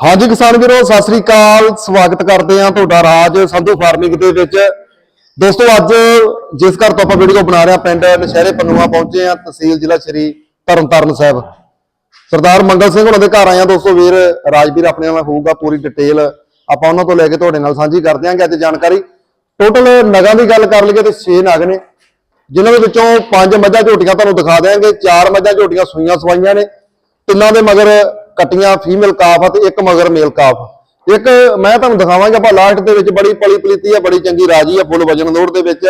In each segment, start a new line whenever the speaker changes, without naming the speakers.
ਹਾਂਜੀ ਕਿਸਾਨ ਵੀਰੋ, ਸਤਿ ਸ੍ਰੀ ਅਕਾਲ। ਸਵਾਗਤ ਕਰਦੇ ਹਾਂ ਤੁਹਾਡਾ ਰਾਜ ਸੰਧੂ ਫਾਰਮਿੰਗ ਦੇ ਵਿੱਚ। ਦੋਸਤੋ, ਅੱਜ ਜਿਸ ਘਰ ਤੋਂ ਆਪਾਂ ਵੀਡੀਓ ਬਣਾ ਰਹੇ ਹਾਂ, ਪਿੰਡ ਨਸ਼ਹਿਰੇ ਪੰਨੂਆ ਪਹੁੰਚੇ ਹਾਂ, ਤਹਿਸੀਲ ਜ਼ਿਲ੍ਹਾ ਸ਼੍ਰੀ ਤਰਨਤਾਰਨ ਸਾਹਿਬ। ਸਰਦਾਰ ਮੰਗਲ ਸਿੰਘ ਉਹਨਾਂ ਦੇ ਘਰ ਆਏ ਹਾਂ ਦੋਸਤੋ ਵੀਰ, ਰਾਜਵੀਰ ਆਪਣੇ ਨਾਲ ਹੋਊਗਾ ਪੂਰੀ ਡਿਟੇਲ ਆਪਾਂ ਉਹਨਾਂ ਤੋਂ ਲੈ ਕੇ ਤੁਹਾਡੇ ਨਾਲ ਸਾਂਝੀ ਕਰਦੇ ਹਾਂਗੇ ਅੱਜ ਜਾਣਕਾਰੀ ਟੋਟਲ ਨਗਾਂ ਦੀ ਗੱਲ ਕਰ ਲਈਏ ਤੇ 6 ਨਗ ਨੇ, ਜਿਨ੍ਹਾਂ ਦੇ ਵਿੱਚੋਂ ਪੰਜ ਮੱਝਾਂ ਝੋਟੀਆਂ ਤੁਹਾਨੂੰ ਦਿਖਾ ਦਿਆਂਗੇ, ਚਾਰ ਮੱਝਾਂ ਝੋਟੀਆਂ ਸੂਈਆਂ ਸਵਾਈਆਂ ਨੇ, ਤਿੰਨਾਂ ਦੇ ਮਗਰ ਕੱਟੀਆਂ ਫੀਮੇਲ ਕਾਫ ਆ ਤੇ ਇੱਕ ਮਗਰ ਮੇਲ ਕਾਫ ਇੱਕ ਮੈਂ ਤੁਹਾਨੂੰ ਦਿਖਾਵਾਂਗਾ ਆਪਾਂ ਲਾਸਟ ਦੇ ਵਿੱਚ ਬੜੀ ਪਲੀ ਪਲੀਤੀ ਆ, ਬੜੀ ਚੰਗੀ ਰਾਜੀ ਆ, ਫੁੱਲ ਵਜਨ ਲੋੜ ਦੇ ਵਿੱਚ।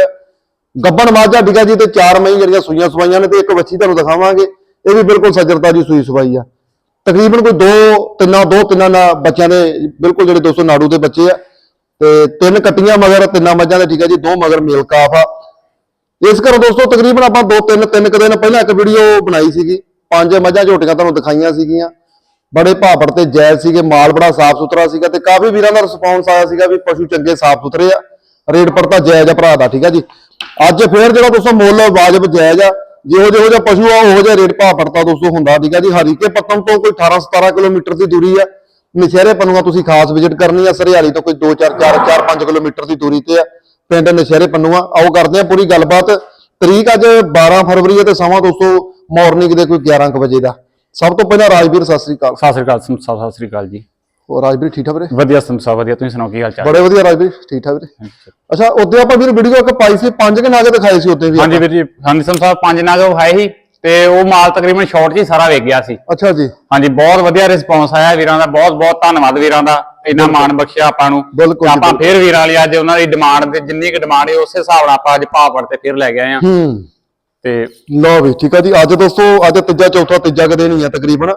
ਗੱਬਣ ਮਾਝਾ ਡਿਗਾ ਜੀ ਤੇ ਚਾਰ ਮਈ ਜਿਹੜੀਆਂ ਸੂਈਆਂ ਸਵਾਈਆਂ ਨੇ ਤੇ ਇੱਕ ਵੱਛੀ ਤੁਹਾਨੂੰ ਦਿਖਾਵਾਂਗੇ। ਇਹ ਵੀ ਬਿਲਕੁਲ ਸੱਜਰਤਾ ਦੀ ਸੂਈ ਸਵਾਈ ਆ। ਤਕਰੀਬਨ ਕੋਈ ਦੋ, ਤਿੰਨਾਂ ਦੋ ਤਿੰਨਾਂ ਨਾ ਬੱਚਿਆਂ ਦੇ ਬਿਲਕੁਲ ਜਿਹੜੇ 200 ਨਾੜੂ ਦੇ ਬੱਚੇ ਆ। ਤੇ ਤਿੰਨ ਕੱਟੀਆਂ ਮਗਰ, ਤਿੰਨਾਂ ਮੱਝਾਂ ਦੇ ਠੀਕ ਆ ਜੀ, ਦੋ ਮਗਰ ਮੇਲ ਕਾਫ ਆ। ਇਸ ਕਰ ਦੋਸਤੋ ਤਕਰੀਬਨ ਆਪਾਂ ਦੋ, ਤਿੰਨ ਤਿੰਨ ਕੁ ਦਿਨ ਪਹਿਲਾਂ ਇੱਕ ਵੀਡੀਓ ਬਣਾਈ ਸੀਗੀ। ਪੰਜ ਮੱਝਾਂ ਝੋਟੀਆਂ ਤੁਹਾਨੂੰ ਦਿਖਾਈਆਂ ਸੀਗੀਆਂ। ਬੜੇ ਭਾਪੜ ਤੇ ਜਾਇਜ਼ ਸੀਗੇ, ਮਾਲ ਬੜਾ ਸਾਫ਼ ਸੁਥਰਾ ਸੀਗਾ ਤੇ ਕਾਫੀ ਵੀਰਾਂ ਦਾ ਰਿਸਪੌਂਸ ਆਇਆ ਸੀਗਾ ਵੀ ਪਸ਼ੂ ਚੰਗੇ ਸਾਫ਼ ਸੁਥਰੇ ਆ। ਰੇਟ ਪਰ ਤਾਂ ਜਾਇਜ਼ ਆ ਭਰਾ ਦਾ, ਠੀਕ ਆ ਜੀ? ਅੱਜ ਫੇਰ ਜਿਹੜਾ ਦੋਸਤੋ ਮੁੱਲ ਵਾਜਬ ਜਾਇਜ਼ ਆ। ਜਿਹੋ ਜਿਹੋ ਜਿਹਾ ਪਸ਼ੂ ਆ, ਉਹੋ ਜਿਹਾ ਰੇਟ ਭਾਪੜ ਤਾਂ ਦੋਸਤੋ ਹੁੰਦਾ, ਠੀਕ ਆ ਜੀ? ਹਰੀਕੇ ਪੱਤਨ ਤੋਂ ਕੋਈ 18 17 ਕਿਲੋਮੀਟਰ ਦੀ ਦੂਰੀ ਆ। ਨਸ਼ਹਿਰੇ ਪੰਨੂਆ ਤੁਸੀਂ ਖਾਸ ਵਿਜ਼ਿਟ ਕਰਨੀ ਆ, ਸਰਿਆਲੀ ਤੋਂ ਕੋਈ 2 4 4 4 5 ਕਿਲੋਮੀਟਰ ਦੀ ਦੂਰੀ ਤੇ ਆ। ਪਿੰਡ ਨਸ਼ਹਿਰੇ ਪੰਨੂਆ, ਆਓ ਕਰਦੇ ਆ ਪੂਰੀ ਗੱਲਬਾਤ। ਤਰੀਕ ਅੱਜ 12 ਫਰਵਰੀ ਹੈ ਤੇ ਸਮਾਂ ਦੋਸਤੋ ਮਾਰਨਿੰਗ ਦੇ ਕੋਈ 11 ਕੁ ਵਜੇ ਦਾ। ਸਭ ਤੋਂ ਪਹਿਲਾਂ ਰਾਜਵੀਰ ਸਤਿ ਸ੍ਰੀ ਅਕਾਲ।
ਸਤਿ ਸ੍ਰੀ ਅਕਾਲ ਸੰਤ ਸਾਹਿਬ ਸਤਿ ਸ੍ਰੀ ਅਕਾਲ ਜੀ।
ਹੋਰ ਰਾਜਵੀਰ ਠੀਕ ਠਾਕ ਵੀਰੇ?
ਵਧੀਆ ਸੰਤ ਸਾਹਿਬ ਵਧੀਆ। ਤੁਸੀਂ ਸੁਣਾਓ ਕੀ ਹਾਲ ਚਾਲ?
ਬੜੇ ਵਧੀਆ ਰਾਜਵੀਰ ਠੀਕ ਠਾਕ ਵੀਰੇ? ਅੱਛਾ। ਉੱਤੇ ਆਪਾਂ ਵੀਰ ਵੀਡੀਓ ਇੱਕ ਪਾਈ ਸੀ ਪੰਜ ਕੇ ਨਾਗੇ ਦਿਖਾਏ ਸੀ ਉੱਤੇ ਵੀ
ਹਾਂਜੀ ਵੀਰ ਜੀ ਹਾਂਜੀ ਸੰਤ ਸਾਹਿਬ ਪੰਜ ਨਾਗ ਹੈ ਹੀ ਤੇ ਉਹ ਮਾਲ ਤਕਰੀਬਨ ਸ਼ਾਰਟ ਹੀ ਸਾਰਾ ਵੇਚ ਗਿਆ ਸੀ।
ਅੱਛਾ ਜੀ।
ਹਾਂਜੀ ਬਹੁਤ ਵਧੀਆ ਰਿਸਪੌਂਸ ਆਇਆ ਵੀਰਾਂ ਦਾ ਬਹੁਤ ਬਹੁਤ ਧੰਨਵਾਦ ਵੀਰਾਂ ਦਾ। ਇੰਨਾ ਮਾਣ ਬਖਸ਼ਿਆ ਆਪਾਂ ਨੂੰ।
ਜੀ,
ਆਪਾਂ ਫੇਰ ਵੀਰਾਂ ਵਾਲੀ ਅੱਜ ਉਹਨਾਂ ਦੀ ਡਿਮਾਂਡ ਤੇ ਜਿੰਨੀ ਕੁ ਡਿਮਾਂਡ ਹੈ ਉਸੇ ਹਿਸਾਬ ਨਾਲ ਆਪਾਂ ਅੱਜ ਭਾਅ ਤੇ ਫੇਰ ਲੈ ਆਏ ਆ
ਹੂੰ।
ਤੇ
ਲਓ ਵੀ ਠੀਕ ਆ ਜੀ। ਅੱਜ ਦੋਸਤੋ ਅੱਜ ਤੀਜਾ ਚੌਥਾ ਤੀਜਾ ਕਦੇ ਨਹੀਂ ਆ ਤਕਰੀਬਨ।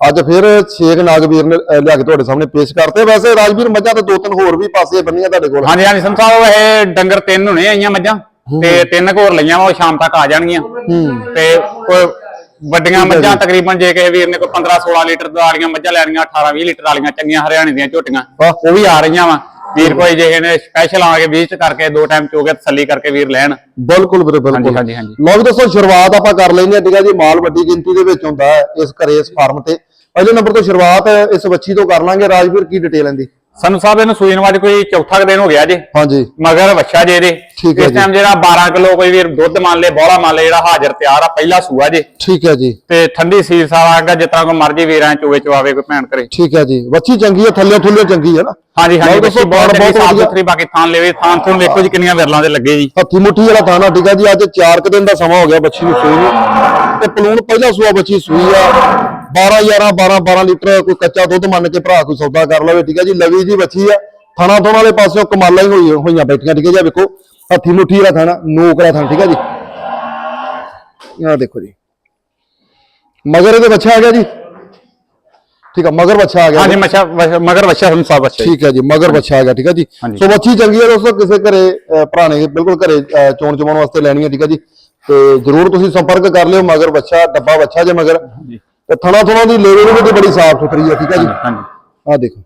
ਅੱਜ ਫਿਰ ਛੇਕ ਨਾਗਵੀਰ ਨੇ ਲਿਆ ਕੇ ਤੁਹਾਡੇ ਸਾਹਮਣੇ ਪੇਸ਼ ਕਰਤੇ। ਵੈਸੇ ਰਾਜਵੀਰ ਮੱਝਾਂ ਤੇ ਦੋ ਤਿੰਨ ਹੋਰ ਵੀ ਪਾਸੇ ਬੰਨੀਆਂ ਤੁਹਾਡੇ ਕੋਲ।
ਹਾਂਜੀ ਹਾਂਜੀ ਸੰਤ ਸਾਹਿਬ ਇਹ ਡੰਗਰ ਤਿੰਨ ਹੋਣੇ ਆਈਆਂ ਮੱਝਾਂ। ਤੇ ਤਿੰਨ ਘੋਰ ਲਈਆਂ ਉਹ ਸ਼ਾਮ ਤੱਕ ਆ ਜਾਣਗੀਆਂ। ਤੇ ਕੋਈ ਵੱਡੀਆਂ ਮੱਝਾਂ ਤਕਰੀਬਨ ਜੇ ਕਿਸੇ ਵੀਰ ਨੇ ਕੋਈ 15 16 ਲੀਟਰ ਵਾਲੀਆਂ ਮੱਝਾਂ ਲੈਣੀਆਂ 18 20 ਲੀਟਰ ਵਾਲੀਆਂ ਚੰਗੀਆਂ ਹਰਿਆਣੇ ਦੀਆਂ ਝੋਟੀਆਂ। ਉਹ ਵੀ ਆ ਰਹੀਆਂ ਵਾ। ਵੀਰ ਕੋਈ ਜੇ ਨੇ ਸਪੈਸ਼ਲ ਆ ਕੇ ਵੀਚ ਕਰਕੇ ਦੋ ਟਾਈਮ ਚੋ ਕੇ ਤਸੱਲੀ ਕਰਕੇ ਵੀਰ ਲੈਣ।
ਬਿਲਕੁਲ ਵੀਰੇ ਬਿਲਕੁਲ।
ਹਾਂਜੀ, ਹਾਂਜੀ।
ਲਓ ਵੀ ਦੋਸਤੋ ਸ਼ੁਰੂਆਤ ਆਪਾਂ ਕਰ ਲੈਂਦੇ ਹਾਂ। ਠੀਕ ਆ ਜੀ ਮਾਲ ਵੱਡੀ ਗਿਣਤੀ ਦੇ ਵਿੱਚ ਹੁੰਦਾ ਹੈ ਇਸ ਘਰੇ ਇਸ ਫਾਰਮ ਤੇ। ਪਹਿਲੇ ਨੰਬਰ ਤੋਂ ਸ਼ੁਰੂਆਤ ਇਸ ਬੱਚੀ ਤੋਂ ਕਰ ਲਾਂਗੇ। ਰਾਜਵੀਰ ਕੀ ਡਿਟੇਲ ਇਹਦੀ
ਸਾਨੂੰ ਸਾਹਿਬ ਇਹਨੂੰ ਸੂਈ ਨੂੰ ਅੱਜ ਕੋਈ ਚੌਥਾ ਕੁ ਦਿਨ ਹੋ ਗਿਆ ਜੇ।
ਹਾਂਜੀ।
ਮਗਰ ਵੱਛਾ ਜੇ ਇਹਦੇ।
ਠੀਕ ਹੈ
ਇਸ
ਜੀ।
ਟਾਈਮ ਜਿਹੜਾ 12 ਕਿਲੋ ਕੋਈ ਵੀਰ ਦੁੱਧ ਮੰਨ ਲੇ ਬੋਲਾ ਮੰਨ ਲੇ ਜਿਹੜਾ ਹਾਜ਼ਰ ਤਿਆਰ ਆ ਪਹਿਲਾ ਸੂਆ ਜੇ।
ਠੀਕ ਹੈ ਜੀ।
ਤੇ ਠੰਡੀ ਸੀਰ ਅੱਗਾ ਜਿਤਨਾ ਕੋ ਮਰਜ਼ੀ ਵੀਰਾਂ ਚੋਵੇ ਚਵਾਵੇ ਕੋਈ ਭੈਣ ਕਰੇ
ਠੀਕ ਹੈ ਜੀ। ਬੱਚੀ ਚੰਗੀ ਹੈ ਥੱਲੇ ਥੁੱਲੇ ਚੰਗੀ ਹੈ ਨਾ।
ਹਾਂਜੀ ਹਾਂਜੀ ਬਹੁਤ
ਬਹੁਤ
ਸਾਫ਼। ਸੁਥਰੀ ਬਾਕੀ ਥਾਂ ਲੈਵੇ ਥਾਂ ਤੋਂ ਵੇਖੋ ਜੀ ਕਿੰਨੀਆਂ ਵਿਰਲਾਂ ਦੇ ਲੱਗੇ ਜੀ।
ਹੱਥੀ ਮੁੱਠੀ ਵਾਲਾ ਥਾਣਾ ਠੀਕ ਹੈ ਜੀ। ਅੱਜ 4 ਕੁ ਦਿਨ ਦਾ ਸਮਾਂ ਹੋ ਗਿਆ ਬੱਚੀ ਨੂੰ ਸੂਈ ਨੂੰ। ਤੇ ਪਲੂਣ ਪਹਿਲਾ ਸੂਆ ਬੱਚੀ ਸੂਈ ਆ। 12 11 12 12 ਲੀਟਰ ਕੋਈ ਕੱਚਾ ਦੁੱਧ ਮੰਨ ਕੇ ਭਰਾ ਕੋਈ ਸੌਦਾ ਕਰ ਲਵੇ ਠੀਕ ਹੈ ਜੀ? ਲਵੀ ਜੀ ਬੱਚੀ ਆ। ਥਾਣਾ ਤੋਂ ਵਾਲੇ ਪਾਸਿਓਂ ਕਮਾਲਾਂ ਹੀ ਹੋਈ ਹੋਈਆਂ ਬੈਠੀਆਂ ਠੀਕ ਹੈ ਜੀ? ਵੇਖੋ ਹੱਥੀ ਮੁੱਠੀ ਵਾਲਾ ਥਾਣਾ ਨੋਕ ਵਾਲਾ ਥਾਣਾ ਠੀਕ ਹੈ ਜੀ? ਆਹ ਦੇਖੋ ਜੀ। ਮਗਰ ਇਹਦੇ ਬੱਚਾ ਆ ਗਿਆ ਜੀ? ਠੀਕ ਆ ਮਗਰ ਬੱਚਾ ਆ ਗਿਆ।
ਹਾਂਜੀ ਮੱਛਾ ਮਗਰ ਵੱਛਾ ਹੁਣ ਸਾਹਿਬ ਬੱਚਾ।
ਠੀਕ ਹੈ ਜੀ ਮਗਰ ਬੱਚਾ ਆ ਗਿਆ ਠੀਕ ਹੈ ਜੀ। ਸੋ ਬੱਚੀ ਚੰਗੀ ਹੈ ਦੋਸਤੋ ਕਿਸੇ ਘਰੇ ਨੇ ਬਿਲਕੁਲ ਘਰੇ ਚੋਣ ਚਵਾਉਣ ਵਾਸਤੇ ਲੈਣੀ ਹੈ ਠੀਕ ਹੈ ਜੀ? ਤੇ ਜਰੂਰ ਤੁਸੀਂ ਸੰਪਰਕ ਕਰ ਲਿਓ ਮਗਰ ਬੱਚਾ ਡੱਬਾ ਬੱਚਾ ਜੇ ਮਗਰ। ਤੇ ਥਣਾ ਥਣਾ ਦੀ ਲੇਵੇ ਵੀ ਬੜੀ ਸਾਫ਼ ਸੁਥਰੀ ਹੈ ਠੀਕ ਹੈ ਜੀ?
ਹਾਂਜੀ
ਆਹ ਦੇਖੋ।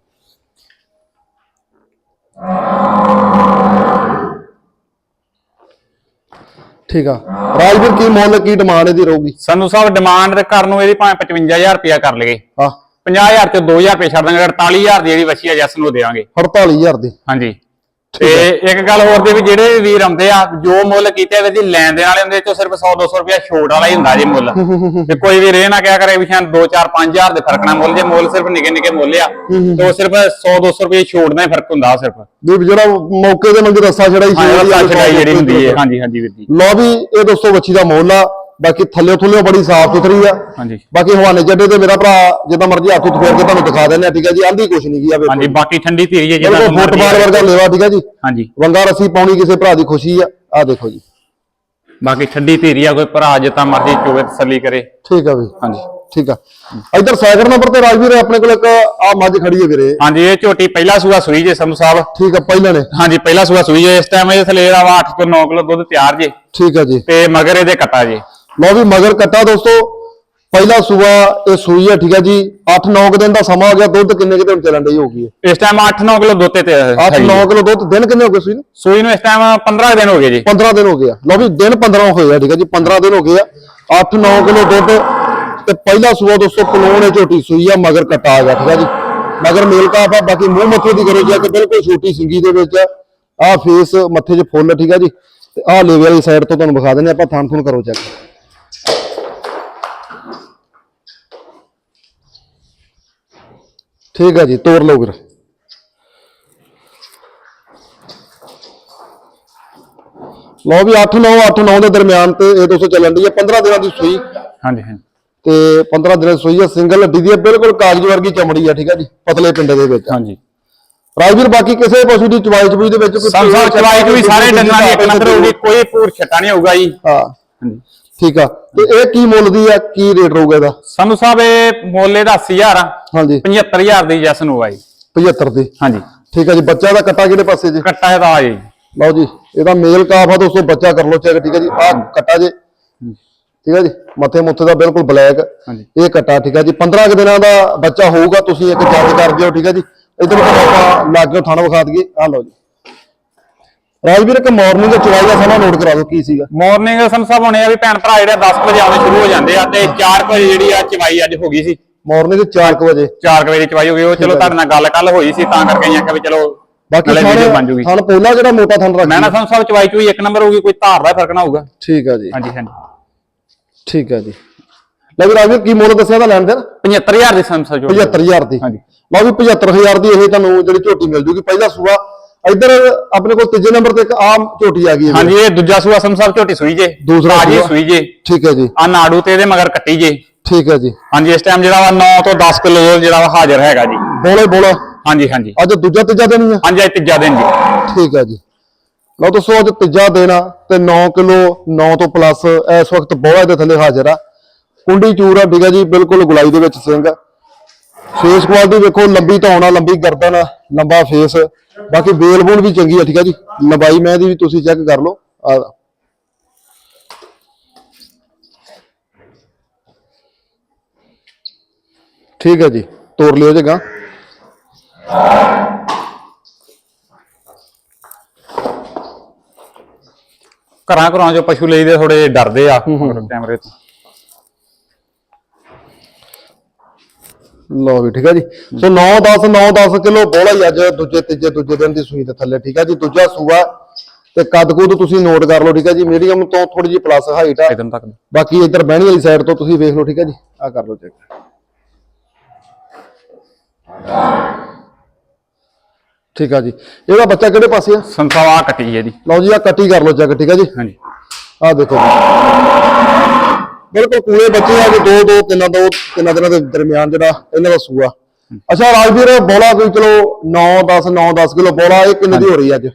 ਠੀਕ ਆ। ਰਾਜਵੀਰ ਕੀ ਮੁੱਲ ਕੀ ਡਿਮਾਂਡ ਇਹਦੀ ਰਹੂਗੀ?
ਸੰਧੂ ਸਾਹਿਬ ਡਿਮਾਂਡ ਕਰਨ ਨੂੰ ਇਹਦੀ ਭਾਵੇਂ 55000 ਰੁਪਇਆ ਕਰ ਲਈਏ।
ਹਾਂ।
50000 ਚ 2000 ਰੁਪਏ ਛੱਡ ਦਾਂਗੇ 48000 ਦੀ ਜਿਹੜੀ ਵੱਛੀ ਆ ਜੱਸ ਨੂੰ ਦੇਵਾਂਗੇ
48000 ਦੀ।
ਹਾਂਜੀ। ਤੇ ਇੱਕ ਗੱਲ ਹੋਰ ਦੇ ਵੀ ਜਿਹੜੇ ਵੀ ਵੀਰ ਆਉਂਦੇ ਆ ਜੋ ਮੁੱਲ ਕੀਤੇ ਵੇ ਦੀ ਲੈਣ ਦੇਣ ਵਾਲੇ ਹੁੰਦੇ ਚੋਂ ਸਿਰਫ 100 200 ਰੁਪਇਆ ਛੋਟ ਵਾਲਾ ਹੀ ਹੁੰਦਾ ਜੀ ਮੁੱਲ। ਤੇ ਕੋਈ ਵੀਰ ਇਹ ਨਾ ਕਿਹਾ ਕਰੇ ਵੀ ਸ਼ਾਇਦ 2 4 5000 ਦੇ ਫ਼ਰਕ ਨਾਲ ਮੁੱਲ ਜੇ ਮੁੱਲ ਸਿਰਫ ਨਿੱਕੇ ਨਿੱਕੇ ਮੁੱਲ ਆ ਤੇ ਉਹ ਸਿਰਫ 100 200 ਰੁਪਏ ਛੋਟ ਦਾ ਹੀ ਫ਼ਰਕ ਹੁੰਦਾ ਸਿਰਫ।
ਵੀ ਜਿਹੜਾ ਮੌਕੇ ਦੇ ਮੰਗੇ ਰਸਾ ਛੜਾਈ ਸੀ
ਛੜਾਈ ਜਿਹੜੀ ਹੁੰਦੀ ਹੈ। ਹਾਂਜੀ ਹਾਂਜੀ ਵੀਰ ਜੀ।
ਲੋ ਵੀ ਇਹ ਦੋਸਤੋ ਬੱਚੀ ਦਾ ਮੁੱਲ ਆ। ਬਾਕੀ ਥੱਲੇ ਥੱਲੇ ਬੜੀ ਸਾਫ਼ ਸੁਥਰੀ ਆ।
ਹਾਂਜੀ।
ਬਾਕੀ ਹਵਾਨੇ ਜੱਡੇ ਤੇ ਮੇਰਾ ਭਰਾ ਜਿੱਦਾਂ ਮਰਜ਼ੀ ਹੱਥ ਉੱਤ ਫੇਰ ਕੇ ਤੁਹਾਨੂੰ ਦਿਖਾ ਦਿੰਦੇ ਆ ਠੀਕ ਹੈ ਜੀ। ਆਂਦੀ ਕੁਛ ਨਹੀਂ ਕੀ ਆ ਵੇਖੋ।
ਹਾਂਜੀ ਬਾਕੀ ਠੰਡੀ ਧੀਰੀ ਹੈ
ਬਿਲਕੁਲ
ਜਿਹੜਾ ਮਰਜ਼ੀ
ਫੁੱਟਬਾਲ ਵਰਗਾ ਲੇਵਾ ਠੀਕ ਹੈ ਜੀ।
ਹਾਂਜੀ।
ਵੰਗਾ ਰੱਸੀ ਪਾਉਣੀ ਕਿਸੇ ਭਰਾ ਦੀ ਖੁਸ਼ੀ ਆ। ਆ ਦੇਖੋ ਜੀ।
ਬਾਕੀ ਠੰਡੀ ਧੀਰੀ ਆ ਕੋਈ ਭਰਾ ਜਿੱਤਾ ਮਰਜ਼ੀ ਚੋਵੇ ਤਸੱਲੀ ਕਰੇ।
ਠੀਕ ਆ ਵੀ।
ਹਾਂਜੀ।
ਠੀਕ ਆ। ਇੱਧਰ ਸੈਕੰਡ ਨੰਬਰ ਤੇ ਰਾਜਵੀਰ ਆਪਣੇ ਕੋਲ ਇੱਕ ਆ ਮੱਝ ਖੜੀ ਹੈ ਵੀਰੇ।
ਹਾਂਜੀ ਇਹ ਝੋਟੀ ਪਹਿਲਾ ਸੂਆ ਸੂਈ ਜੇ ਸੰਧੂ ਸਾਹਿਬ।
ਠੀਕ ਆ ਪਹਿਲਾਂ ਨੇ।
ਹਾਂਜੀ ਪਹਿਲਾ ਸੂਆ ਸੂਈ ਜੇ ਇਸ ਟਾਈਮ ਇਹ ਥਲੇ ਦਾ 8 ਤੋਂ 9 ਕਿਲੋ ਦੁੱਧ ਤਿਆਰ ਜੇ।
ਠੀਕ ਆ ਜੀ।
ਤੇ ਮਗਰ ਇਹਦੇ ਕੱਟਾ ਜੇ।
ਲਓ ਵੀ ਮਗਰ ਕੱਟਾ ਦੋਸਤੋ। ਪਹਿਲਾ ਸੂਆ ਇਹ ਸੂਈ ਹੈ ਠੀਕ ਹੈ ਜੀ। 8-9 ਦਿਨ ਦਾ ਸਮਾਂ ਹੋ ਗਿਆ ਦੁੱਧ ਕਿੰਨੇ ਕਿਤੇ ਹੁਣ ਚੱਲਣ ਡਈ ਹੋਊਗੀ
ਇਸ ਟਾਈਮ 8-9 ਕਿਲੋ ਦੁੱਧ ਤੇ
8-9 ਕਿਲੋ ਦੁੱਧ ਦਿਨ ਕਿੰਨੇ ਹੋ ਗਏ ਸੂਈ ਨੂੰ?
ਸੂਈ ਨੂੰ ਇਸ ਟਾਈਮ 15 ਦਿਨ ਹੋ ਗਏ ਜੀ।
15 ਦਿਨ ਹੋ ਗਏ ਲਓ ਵੀ ਦਿਨ 15 ਹੋਏ ਆ ਠੀਕ ਹੈ ਜੀ 15 ਦਿਨ ਹੋ ਗਏ ਆ। 8-9 ਕਿਲੋ ਦੁੱਧ ਤੇ ਪਹਿਲਾ ਸੂਆ ਦੋਸਤੋ ਕਲੋਨ ਹੈ ਝੋਟੀ ਸੂਈ ਆ ਮਗਰ ਕੱਟਾ ਆ ਗਿਆ ਠੀਕ ਹੈ ਜੀ। ਮਗਰ ਮੇਲ ਕਾਫ ਆ ਬਾਕੀ ਮੂੰਹ ਮੱਥੇ ਦੀ ਕਰੋ ਚੈੱਕ ਬਿਲਕੁਲ ਛੋਟੀ ਸਿੰਗੀ ਦੇ ਵਿੱਚ ਆ। ਫੇਸ ਮੱਥੇ 'ਚ ਫੁੱਲ ਠੀਕ ਆ ਜੀ। ਤੇ ਆ ਲੇਵੇ ਵਾਲੀ ਸਾਈਡ ਤੋਂ ਤੁਹਾਨੂੰ ਵਿਖਾ ਦਿੰਦੇ ਆਪਾਂ ਥਣ ਥਣ ਕਰੋ ਚੈੱਕ ਠੀਕ ਆ ਜੀ ਤੋੜ ਲਓ ਵੀਰ। ਲਓ ਵੀ 8 9 8 9 ਦੇ ਦਰਮਿਆਨ ਤੇ ਇਹ 200 ਚੱਲਣ ਦੀ ਹੈ 15 ਦਿਨਾਂ ਦੀ ਸੂਈ।
ਹਾਂਜੀ ਹਾਂਜੀ।
ਤੇ 15 ਦਿਨਾਂ ਦੀ ਸੂਈ ਹੈ ਸਿੰਗਲ ਹੱਡੀ ਦੀ ਹੈ ਬਿਲਕੁਲ ਕਾਗਜ਼ ਵਰਗੀ ਚਮੜੀ ਹੈ ਠੀਕ ਹੈ ਜੀ ਪਤਲੇ ਪਿੰਡੇ ਦੇ ਵਿੱਚ।
ਹਾਂਜੀ।
ਰਾਜਵੀਰ ਬਾਕੀ ਕਿਸੇ ਪਸ਼ੂ ਦੀ ਚਵਾਈ ਚਬੂਈ ਦੇ ਵਿੱਚ ਕੋਈ
ਸੰਸਾਰ ਚਵਾਈ ਵੀ ਸਾਰੇ ਡੰਗਰਾਂ ਦੀ ਇੱਕ ਨੰਬਰ ਹੋਊਗੀ ਕੋਈ ਪੂਰ ਛਟਾ ਨਹੀਂ ਹੋਊਗਾ ਜੀ।
ਹਾਂ।
ਹਾਂਜੀ।
ਠੀਕ ਆ। ਤੇ ਇਹ ਕੀ ਮੁੱਲ ਦੀ ਆ? ਕੀ ਰੇਟ ਰਹੂਗਾ ਇਹਦਾ?
ਸਾਨੂੰ ਸਾਹਿਬ ਇਹ ਮੋਲੇ ਦਾ 80000 ਆ।
ਹਾਂਜੀ।
75000 ਦੀ ਜੈਸਨ ਹੋਆ ਜੀ।
75 ਦੀ।
ਹਾਂਜੀ।
ਠੀਕ ਆ ਜੀ ਬੱਚਾ ਦਾ ਕੱਟਾ ਕਿਹੜੇ ਪਾਸੇ ਜੀ?
ਕੱਟਾ ਇਹਦਾ ਆ ਜੀ।
ਲਓ ਜੀ ਇਹਦਾ ਮੇਲ ਕਾਫ ਆ ਦੋਸਤੋ ਬੱਚਾ ਕਰ ਲਓ ਚੈੱਕ ਠੀਕ ਆ ਜੀ। ਆ ਕੱਟਾ ਜੇ। ਠੀਕ ਆ ਜੀ ਮੱਥੇ ਮੁੱਥੇ ਦਾ ਬਿਲਕੁਲ ਬਲੈਕ। ਇਹ ਕੱਟਾ ਠੀਕ ਆ ਜੀ। 15 ਕੁ ਦਿਨਾਂ ਦਾ ਬੱਚਾ ਹੋਊਗਾ ਤੁਸੀਂ ਇੱਕ ਜੱਜ ਕਰ ਦਿਓ ਠੀਕ ਆ ਜੀ। ਇਧਰ ਆਪਾਂ ਲਾਗੇ ਥਣ ਵਿਖਾ ਦਈਏ। ਆ ਲਓ ਜੀ। ਰਾਜਵੀਰ ਇੱਕ ਮਾਰਨਿੰਗ ਦਾ ਸਮਾਂ ਨੋਟ ਕਰਾ ਦਿਓ ਕੀ ਸੀਗਾ?
ਮਾਰਨਿੰਗ ਸਾਨੂੰ ਸਭ ਹੋਣੇ ਆ ਵੀ ਭੈਣ ਭਰਾ ਜਿਹੜੇ 10 ਵਜੇ ਆਉਣੇ ਸ਼ੁਰੂ ਹੋ ਜਾਂਦੇ ਆ ਤੇ 4 ਵਜੇ ਜਿਹੜੀ ਆ ਚਵਾਈ ਅੱਜ ਹੋ ਗਈ ਸੀ।
ਮਾਰਨਿੰਗ 4 ਵਜੇ।
4 ਵਜੇ ਚਵਾਈ ਹੋ ਗਈ ਉਹ ਚਲੋ ਤੁਹਾਡੇ ਨਾਲ ਗੱਲ ਕੱਲ ਹੋਈ ਸੀ ਤਾਂ ਕਰਕੇ ਅਸੀਂ ਆਖਿਆ ਵੀ ਚਲੋ
ਬਾਕੀ
ਜੂਗੀ।
ਥਣ ਪਹਿਲਾ ਜਿਹੜਾ ਮੋਟਾ ਥਣ ਰੱਖ
ਮੈਂ ਨਾ ਸਾਨੂੰ ਸਭ ਚਵਾਈ ਚੋਈ ਇੱਕ ਨੰਬਰ ਹੋਊਗੀ ਕੋਈ ਧਾਰ ਦਾ ਫ਼ਰਕ ਨਾ ਹੋਊਗਾ।
ਠੀਕ ਆ ਜੀ।
ਹਾਂਜੀ ਹਾਂਜੀ।
ਠੀਕ ਆ ਜੀ। ਲੈ ਵੀ ਰਾਜਵੀਰ ਕੀ ਮੁੱਲ ਦੱਸਿਆ ਤਾਂ ਲੈਣ ਦੇ
75000 ਦੀ ਸਾਨੂੰ ਸਭ
75000 ਦੀ।
ਹਾਂਜੀ।
ਲਓ ਵੀ 75000 ਦੀ ਇਹ ਤੁਹਾਨੂੰ ਜਿਹੜੀ ਝੋਟੀ ਮਿਲ ਜੂਗੀ ਪਹਿਲਾ ਸੂਆ ਇੱਧਰ ਆਪਣੇ ਕੋਲ ਤੀਜੇ ਨੰਬਰ ਤੇ ਇੱਕ ਆਮ ਝੋਟੀ ਆ ਗਈ ਹੈ
ਹਾਂਜੀ ਇਹ ਦੂਜਾ ਸੂਆ ਸਾਨੂੰ ਸਾਹਿਬ ਝੋਟੀ ਸੂਈ ਜੇ
ਦੂਸਰਾ
ਤਾਜੀ
ਸੂਆ।
ਸੂਈ ਜੇ।
ਠੀਕ ਹੈ ਜੀ।
ਆ ਨਾੜੂ ਤੇ ਇਹਦੇ ਮਗਰ ਕੱਟੀ ਜੇ।
ਠੀਕ ਹੈ ਜੀ।
ਹਾਂਜੀ ਇਸ ਟਾਈਮ ਜਿਹੜਾ ਵਾ 9 ਤੋਂ 10 ਕਿਲੋ ਜਿਹੜਾ ਵਾ ਹਾਜ਼ਰ ਹੈਗਾ ਜੀ।
ਬੋਲੇ ਬੋਲਾ।
ਹਾਂਜੀ ਹਾਂਜੀ।
ਅੱਜ ਦੂਜਾ ਤੀਜਾ ਦਿਨ ਹੀ ਆ।
ਹਾਂਜੀ ਅੱਜ ਤੀਜਾ ਦਿਨ ਜੀ।
ਠੀਕ ਹੈ ਜੀ। ਲਓ ਦੋਸਤੋ ਅੱਜ ਤੀਜਾ ਦਿਨ ਆ ਤੇ 9 ਕਿਲੋ 9 ਤੋਂ ਪਲੱਸ ਇਸ ਵਕਤ ਬੋਲਾ ਦੇ ਥੱਲੇ ਹਾਜ਼ਰ ਆ। ਕੁੰਡੀ ਚੂਰ ਆ ਠੀਕ ਹੈ ਜੀ ਬਿਲਕੁਲ ਗੁਲਾਈ ਦੇ ਵਿੱਚ ਸਿੰਘ। ਫੇਸ ਕੁਆਲਿਟੀ ਵੇਖੋ ਲੰਬੀ ਧੌਣ ਆ ਲੰਬੀ ਗਰਦਨ ਆ ਲੰਬਾ ਫੇਸ ਬਾਕੀ ਬੇਲ ਬੂਲ ਵੀ ਚੰਗੀ ਆ ਠੀਕ ਹੈ ਜੀ। ਲੰਬਾਈ ਮੈਂ ਦੀ ਵੀ ਤੁਸੀਂ ਚੈੱਕ ਕਰ ਲਓ। ਆ। ਠੀਕ ਹੈ ਜੀ ਤੋੜ ਲਿਓ ਜਗਾ
ਘਰਾਂ ਘਰਾਂ ਚੋਂ ਪਸ਼ੂ ਲਈਦੇ ਥੋੜੇ ਡਰਦੇ ਆ। ਕੈਮਰੇ ਤੋਂ
ਲਓ ਵੀ ਠੀਕ ਹੈ ਜੀ। ਸੋ 9 10 9 10 ਕਿਲੋ ਬੋਲਾ ਹੀ ਅੱਜ ਦੂਜੇ ਤੀਜੇ ਦੂਜੇ ਦਿਨ ਦੀ ਸੂਈ ਦੇ ਥੱਲੇ ਠੀਕ ਹੈ ਜੀ। ਦੂਜਾ ਸੂਆ ਤੇ ਕੱਦ ਕੁੱਦ ਤੁਸੀਂ ਨੋਟ ਕਰ ਲਓ ਠੀਕ ਹੈ ਜੀ। ਮੀਡੀਅਮ ਤੋਂ ਥੋੜੀ ਜਿਹੀ ਪਲੱਸ ਹਾਈਟ ਆ।
ਤੱਕ
ਬਾਕੀ ਇੱਧਰ ਬਹਿਣੀ ਵਾਲੀ ਸਾਈਡ ਤੋਂ ਤੁਸੀਂ ਵੇਖ ਲਓ ਠੀਕ ਹੈ ਜੀ। ਆ ਕਰ ਲਓ ਚੈੱਕ ਠੀਕ ਆ ਜੀ। ਇਹਦਾ ਬੱਚਾ ਕਿਹੜੇ ਪਾਸੇ ਆ?
ਸੰਸਾਵਾ ਕੱਟੀ ਹੈ ਜੀ।
ਲਓ ਜੀ ਆ ਕੱਟੀ ਕਰ ਲਓ ਚੈੱਕ ਠੀਕ ਹੈ ਜੀ।
ਹਾਂਜੀ।
ਆ ਦੇਖੋ ਜੀ। ਬਿਲਕੁਲ ਕੂਲੇ ਬੱਚੇ ਆ ਜੀ ਦੋ ਦੋ ਤਿੰਨਾਂ ਦੋ ਤਿੰਨਾਂ ਦਿਨਾਂ ਦੇ ਦਰਮਿਆਨ ਜਿਹੜਾ ਇਹਨਾਂ ਦਾ ਸੂਆ। ਅੱਛਾ ਰਾਜਵੀਰ ਬੋਲਾ ਕੋਈ ਚਲੋ 9 10 9 10 ਕਿਲੋ ਬੋਲਾ ਇਹ ਕਿੰਨੇ ਦੀ ਹੋ ਰਹੀ ਹੈ ਅੱਜ?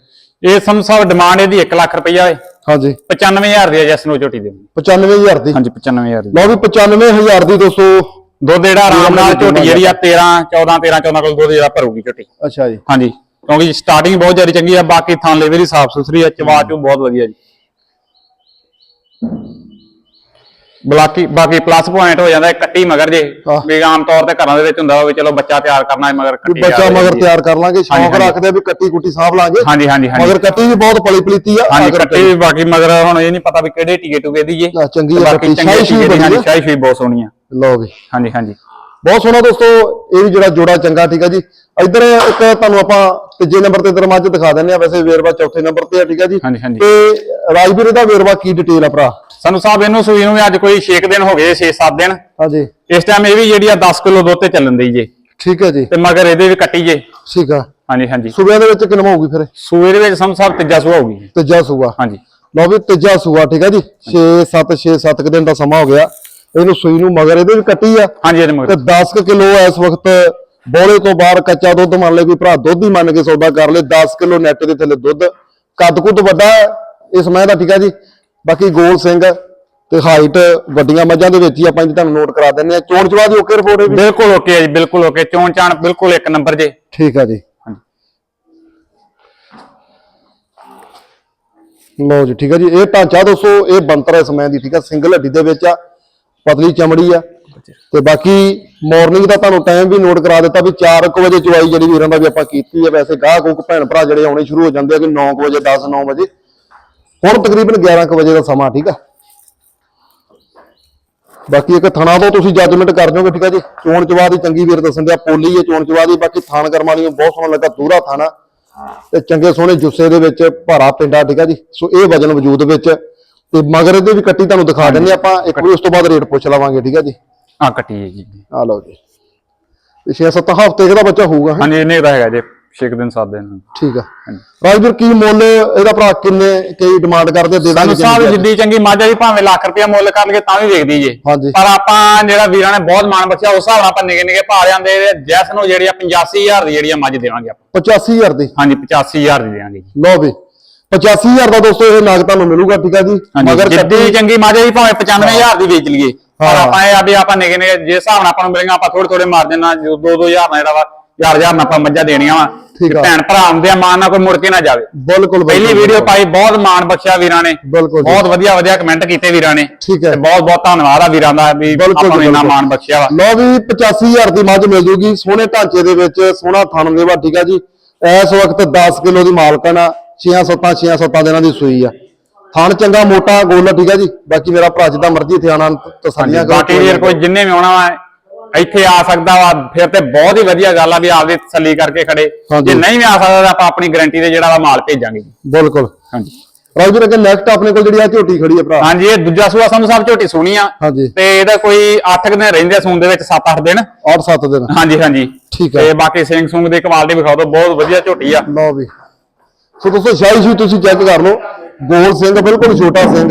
ਇਹ ਸਾਨੂੰ ਸਾਹਿਬ ਡਿਮਾਂਡ ਇਹਦੀ 1 ਲੱਖ ਰੁਪਈਆ ਹੈ।
ਹਾਂਜੀ।
95000 ਦੀ ਹੈ ਜੈਸ ਨੂੰ ਝੋਟੀ ਦੇ।
95000 ਦੀ?
ਹਾਂਜੀ 95000 ਦੀ।
ਲਓ ਵੀ 95000 ਦੀ ਦੋਸਤੋ।
ਦੁੱਧ ਜਿਹੜਾ ਆਰਾਮ ਨਾਲ ਝੋਟੀ ਜਿਹੜੀ ਆ 13 14 13 14 ਕਿਲੋ ਦੁੱਧ ਜਿਹੜਾ ਭਰੂਗੀ ਝੋਟੀ।
ਅੱਛਾ ਜੀ।
ਹਾਂਜੀ ਕਿਉਂਕਿ ਸਟਾਰਟਿੰਗ ਬਹੁਤ ਜ਼ਿਆਦਾ ਚੰਗੀ ਆ ਬਾਕੀ ਥਾਂ ਲੈਵੇ ਵੀ ਸਾਫ਼ ਸੁਥਰੀ ਆ ਚਵਾ ਚੂ ਬਹੁਤ ਵਧੀਆ ਜੀ। ਬਾਕੀ ਬਾਕੀ ਪਲੱਸ ਪੁਆਇੰਟ ਹੋ ਜਾਂਦਾ ਕੱਟੀ ਮਗਰ ਜੇ। ਵੀ ਆਮ ਤੌਰ ਤੇ ਘਰਾਂ ਦੇ ਵਿੱਚ ਹੁੰਦਾ ਵਾ ਵੀ ਚਲੋ ਬੱਚਾ ਤਿਆਰ ਕਰਨਾ ਹੈ ਮਗਰ
ਵੀ
ਕੱਟੀ
ਬੱਚਾ ਮਗਰ
ਹੈ।
ਤਿਆਰ ਕਰ ਲਾਂਗੇ ਸ਼ੌਂਕ
ਹਾਂਜੀ।
ਰੱਖਦੇ ਆ ਵੀ ਕੱਟੀ ਕੁੱਟੀ ਸਾਂਭ ਲਾਂਗੇ।
ਹਾਂਜੀ ਹਾਂਜੀ ਹਾਂਜੀ।
ਮਗਰ ਕੱਟੀ ਵੀ ਬਹੁਤ ਪਲੀ ਪਲੀਤੀ ਆ।
ਹਾਂਜੀ ਕੱਟੀ ਵੀ ਬਾਕੀ ਮਗਰ ਹੁਣ ਇਹ ਨਹੀਂ ਪਤਾ ਵੀ ਕਿਹੜੇ ਟੀਕੇ ਟੂਕੇ ਦੀ ਜੇ।
ਚੰਗੀ ਆ
ਬਾਕੀ
ਕੱਟੀ,
ਚੰਗੇ
ਸ਼ਾਹੀ ਸ਼ੂਈ
ਟੀਕੇ ਦੀ, ਹਾਂਜੀ
ਬੜੀ ਆ।
ਸ਼ਾਹੀ ਸ਼ੂਈ ਬਹੁਤ ਸੋਹਣੀ ਆ।
ਲਓ ਵੀ
ਹਾਂਜੀ ਹਾਂਜੀ।
ਬਹੁਤ ਸੋਹਣਾ ਦੋਸਤੋ ਇਹ ਵੀ ਜਿਹੜਾ ਜੋੜਾ ਚੰਗਾ ਠੀਕ ਹੈ ਜੀ। ਇੱਧਰ ਇੱਕ ਤੁਹਾਨੂੰ ਆਪਾਂ ਤੀਜੇ ਨੰਬਰ ਤੇ ਇਧਰ ਮੱਝ ਦਿਖਾ ਦਿੰਦੇ ਆ ਵੈਸੇ ਵੇਰਵਾ ਚੌਥੇ ਨੰਬਰ ਤੇ ਆ ਠੀਕ ਹੈ ਜੀ।
ਹਾਂਜੀ ਹਾਂਜੀ।
ਤੇ ਰਾਜਵੀਰ ਦਾ ਵੇਰਵਾ ਕੀ ਡਿਟੇਲ ਆ ਭਰਾ?
ਸਾਨੂੰ ਸਾਹਿਬ ਇਹਨੂੰ ਸੂਈ ਨੂੰ ਵੀ ਅੱਜ ਕੋਈ 6 ਦਿਨ ਹੋ ਗਏ 6-7 ਦਿਨ।
ਹਾਂਜੀ।
ਇਸ ਟਾਈਮ ਇਹ ਵੀ ਜਿਹੜੀ ਆ 10 ਕਿਲੋ ਦੁੱਧ ਤੇ ਚੱਲਣ ਦੀ ਜੇ।
ਠੀਕ ਹੈ ਜੀ।
ਤੇ ਮਗਰ ਇਹਦੇ ਵੀ ਕੱਟੀ ਜੇ।
ਠੀਕ ਆ।
ਹਾਂਜੀ ਹਾਂਜੀ।
ਸੂਬਿਆਂ ਦੇ ਵਿੱਚ ਕਿੰਨਾ ਹੋਊਗੀ ਫਿਰ?
ਸੂਏ ਦੇ ਵਿੱਚ ਸਾਨੂੰ ਸਾਹਿਬ ਤੀਜਾ ਸੂਆ ਹੋਊਗੀ।
ਤੀਜਾ ਸੂਆ।
ਹਾਂਜੀ।
ਲਓ ਵੀ ਤੀਜਾ ਸੂਆ ਠੀਕ ਹੈ ਜੀ। 6 7 6 7 ਦਿਨ ਦਾ ਸਮਾਂ ਹੋ ਗਿਆ। ਇਹਨੂੰ ਸੂਈ ਨੂੰ ਮਗਰ ਇਹਦੇ ਵੀ ਕੱਟੀ ਆ।
ਹਾਂਜੀ ਇਹਦੇ
ਤੇ
ਮਗਰ
10 ਕਿਲੋ ਇਸ ਵਕਤ ਬੋਲੇ ਤੋਂ ਬਾਹਰ ਕੱਚਾ ਦੁੱਧ ਮੰਨ ਲੈ ਕੋਈ ਭਰਾ ਦੁੱਧ ਹੀ ਮੰਨ ਕੇ ਸੌਦਾ ਕਰ ਲੇ 10 ਕਿਲੋ ਨੈਟ ਦੇ ਥੱਲੇ ਦੁੱਧ। ਕੱਦ ਕੁੱਦ ਵੱਡਾ ਇਸ ਸਮੇਂ ਦਾ ਠੀਕ ਹੈ ਜੀ। ਬਾਕੀ ਗੋਲ ਸਿੰਘ ਤੇ ਹਾਈਟ ਵੱਡੀਆਂ ਮੱਝਾਂ ਦੇ ਵਿੱਚ ਹੀ ਆਪਾਂ ਜੀ ਤੁਹਾਨੂੰ ਨੋਟ ਕਰਾ ਦਿੰਦੇ ਆ ਚੋਣ ਚਵਾ ਦੀ ਓਕੇ ਰਿਪੋਰਟ ਵੀ?
ਬਿਲਕੁਲ ਓਕੇ ਜੀ ਬਿਲਕੁਲ ਓਕੇ ਚੋਣ ਚਾਣ ਬਿਲਕੁਲ ਇੱਕ ਨੰਬਰ ਜੇ।
ਠੀਕ ਆ ਜੀ। ਲਓ ਜੀ ਠੀਕ ਆ ਜੀ। ਇਹ ਢਾਂਚਾ ਦੋਸਤੋ ਇਹ ਬੰਤਰ ਹੈ ਸਮੇਂ ਦੀ ਠੀਕ ਆ। ਸਿੰਗਲ ਹੱਡੀ ਦੇ ਵਿੱਚ ਆ। ਪਤਲੀ ਚਮੜੀ ਆ। ਤੇ ਬਾਕੀ ਮਾਰਨਿੰਗ ਦਾ ਤੁਹਾਨੂੰ ਟਾਈਮ ਵੀ ਨੋਟ ਕਰਾ ਦਿੱਤਾ ਵੀ 4 ਵਜੇ ਚਵਾਈ ਜਿਹੜੀ ਵੀਰਾਂ ਦਾ ਵੀ ਆਪਾਂ ਕੀਤੀ ਹੈ ਵੈਸੇ ਗਾਹ ਕੋਕ ਭੈਣ ਭਰਾ ਜਿਹੜੇ ਆਉਣੇ ਸ਼ੁਰੂ ਹੋ ਜਾਂਦੇ ਆ ਕਿ 9 ਵਜੇ 10 9 ਵਜੇ। ਹੁਣ ਤਕਰੀਬਨ 11 ਵਜੇ ਦਾ ਸਮਾਂ, ਠੀਕ ਆ? ਬਾਕੀ ਇੱਕ ਥਣਾ ਤੋਂ ਤੁਸੀਂ ਜੱਜਮੈਂਟ ਕਰ ਦਿਓਗੇ, ਠੀਕ ਆ ਜੀ? ਚੋਣ ਚਵਾ ਦੀ ਚੰਗੀ ਵੀਰ ਦੱਸਣ ਦਿਆ, ਪੋਲੀ ਹੈ ਚੋਣ ਚਵਾ ਦੀ। ਬਾਕੀ ਥਾਣ ਕਰਮਾਂ ਦੀ ਬਹੁਤ ਸੋਹਣਾ ਲੱਗਾ, ਦੂਰਾ ਥਾਣਾ। ਤੇ ਚੰਗੇ ਸੋਹਣੇ ਜੁੱਸੇ ਦੇ ਵਿੱਚ, ਭਾਰਾ ਪਿੰਡਾ, ਠੀਕ ਆ ਜੀ? ਸੋ ਇਹ ਵਜਨ ਵਜੂਦ ਵਿੱਚ ਤੇ ਮਗਰ ਇਹਦੇ ਵੀ ਕੱਟੀ ਤੁਹਾਨੂੰ ਦਿਖਾ ਦਿੰਦੇ ਆਪਾਂ ਇੱਕ ਵਾਰੀ ਉਸ ਤੋਂ ਬਾਅਦ ਰੇਟ ਪੁੱਛ ਲਵਾਂਗੇ ਠੀਕ ਹੈ ਜੀ?
ਆ ਕੱਟੀ ਹੈ ਜੀ।
ਆ ਲਓ ਜੀ। ਤੇ 6-7 ਹਫ਼ਤੇ ਦਾ ਬੱਚਾ ਹੋਊਗਾ ਹੈਂ?
ਹਾਂਜੀ ਇਹਨੇ ਦਾ ਹੈਗਾ ਜੀ 6 ਦਿਨ 7 ਦਿਨ।
ਠੀਕ ਆ। ਰਾਜਵੀਰ ਕੀ ਮੁੱਲ ਇਹਦਾ ਭਰਾ ਕਿੰਨੇ ਕਈ ਡਿਮਾਂਡ ਕਰਦੇ ਦੇ ਦਾਂਗੇ
ਸਾਹਿਬ ਜਿੱਡੀ ਚੰਗੀ ਮੱਝ ਆ ਜੀ ਭਾਵੇਂ ਲੱਖ ਰੁਪਇਆ ਮੁੱਲ ਕਰ ਲਗੇ ਤਾਂ ਵੀ ਵੇਚਦੀ ਜੇ। ਪਰ ਆਪਾਂ ਜਿਹੜਾ ਵੀਰਾਂ ਨੇ ਬਹੁਤ ਮਾਣ ਬਖਸ਼ਿਆ ਉਸ ਹਿਸਾਬ ਨਾਲ ਆਪਾਂ ਨਿੱਕੇ ਨਿੱਕੇ ਪਾ ਲਿਆਂਦੇ ਜੈਸ ਨੂੰ ਜਿਹੜੀ ਆ 85000 ਦੀ ਜਿਹੜੀ ਆ ਮੱਝ ਦੇਵਾਂਗੇ ਆਪਾਂ।
85000 ਦੀ?
ਹਾਂਜੀ 85000 ਦੀ ਦੇਵਾਂਗੇ ਜੀ।
ਲਓ ਵੀ। 85000 ਦਾ ਦੋਸਤੋ ਇਹ ਨਾਗ ਤੁਹਾਨੂੰ ਮਿਲੂਗਾ ਠੀਕ ਆ ਜੀ
ਮਗਰ ਜਿੱਡੀ ਚੰਗੀ ਮੱਝ ਜੀ ਭਾਵੇਂ 95000 ਦੀ ਵੇਚ ਲਈਏ ਪਰ। ਆਪਾਂ ਇਹ ਆ ਵੀ ਆਪਾਂ ਨਿੱਕੇ ਨਿੱਕੇ ਜੇ ਹਿਸਾਬ ਨਾਲ ਆਪਾਂ ਨੂੰ ਮਿਲੇਗਾ ਆਪਾਂ ਥੋੜੇ ਥੋੜੇ ਮਾਰ ਦੇਣਾ 2-2000 ਨਾਲ ਜਿਹੜਾ ਵਾ 4000 ਨਾਲ ਆਪਾਂ ਮੱਝਾਂ ਦੇਣੀਆਂ ਵਾ
ਠੀਕ ਆ।
ਭੈਣ ਭਰਾ ਆਉਂਦੇ ਆ ਮਾਨ ਨਾਲ ਕੋਈ ਮੁੜ ਕੇ ਨਾ ਜਾਵੇ
ਬਿਲਕੁਲ
ਪਹਿਲੀ। ਵੀਡੀਓ ਪਾਈ ਬਹੁਤ ਮਾਣ ਬਖਸ਼ਿਆ ਵੀਰਾਂ ਨੇ। ਬਹੁਤ ਵਧੀਆ ਵਧੀਆ ਕਮੈਂਟ ਕੀਤੇ ਵੀਰਾਂ ਨੇ
ਠੀਕ ਹੈ।
ਤੇ ਬਹੁਤ ਬਹੁਤ ਧੰਨਵਾਦ ਆ ਵੀਰਾਂ ਦਾ ਵੀ
ਬਿਲਕੁਲ
ਆਪਾਂ ਨੂੰ ਇੰਨਾ। ਮਾਣ ਬਖਸ਼ਿਆ ਵਾ
ਲਓ ਵੀ 85000 ਦੀ ਮੱਝ ਮਿਲ ਜੂਗੀ ਸੋਹਣੇ ਢਾਂਚੇ ਦੇ ਵਿੱਚ ਸੋਹਣਾ ਥਣ ਦੇਵਾ ਠੀਕ ਆ ਜੀ ਇਸ ਵਕਤ 10 ਕਿਲੋ ਦੀ ਮਾਲਕਣ ਆ 6-7 6-7 ਦਿਨਾਂ ਦੀ ਸੂਈ ਆ। ਥਣ ਚੰਗਾ ਮੋਟਾ ਗੋਲ ਆ ਠੀਕ ਆ ਜੀ? ਬਾਕੀ ਮੇਰਾ ਭਰਾ ਜਿੱਦਾਂ ਮਰਜ਼ੀ ਇੱਥੇ ਆਣਾ ਤਸੱਲੀਆਂ ਕਰੋ
ਬਾਕੀ ਵੀਰ ਕੋਈ ਜਿੰਨੇ ਵੀ ਆਉਣਾ ਵਾ ਇੱਥੇ ਆ ਸਕਦਾ ਵਾ ਫਿਰ ਤੇ ਬਹੁਤ ਹੀ ਵਧੀਆ ਗੱਲ ਆ ਵੀ ਆਪਦੀ ਤਸੱਲੀ ਕਰਕੇ ਖੜੇ। ਜੇ ਨਹੀਂ ਵੀ ਆ ਸਕਦਾ ਤਾਂ ਆਪਾਂ ਆਪਣੀ ਗਾਰੰਟੀ ਤੇ ਜਿਹੜਾ ਵਾ ਮਾਲ ਭੇਜਾਂਗੇ।
ਬਿਲਕੁਲ।
ਹਾਂਜੀ।
ਰਾਜਵੀਰ ਅੱਗੇ ਨੈਕਸਟ ਆਪਣੇ ਕੋਲ ਜਿਹੜੀ ਆ ਝੋਟੀ ਖੜੀ ਆ ਭਰਾ।
ਹਾਂਜੀ ਇਹ ਦੂਜਾ ਸੂਆ ਸੰਧੂ ਸਾਹਿਬ ਝੋਟੀ ਸੋਹਣੀ ਆ। ਤੇ ਇਹਦਾ ਕੋਈ 8 ਦਿਨ ਰਹਿੰਦੇ ਆ ਸੂਣ ਦੇ ਵਿੱਚ 7-8 ਦਿਨ।
8-7 ਦਿਨ।
ਹਾਂਜੀ ਹਾਂਜੀ।
ਠੀਕ ਹੈ।
ਤੇ ਬਾਕੀ ਸਿੰਘ ਸੁੰਗ ਦੀ ਕੁਆਲਿਟੀ ਵਿਖਾਓ ਤਾਂ ਬਹੁਤ ਵਧੀਆ ਝੋਟੀ ਆ।
ਲਓ ਵੀ। ਸੋ ਦੋਸਤੋ ਸ਼ਾਹੀ ਸੂਈ ਤੁਸੀਂ ਚੈੱਕ ਕਰ ਲਓ। ਗੋਲ ਸਿੰਘ ਬਿਲਕੁਲ ਛੋਟਾ ਸਿੰਘ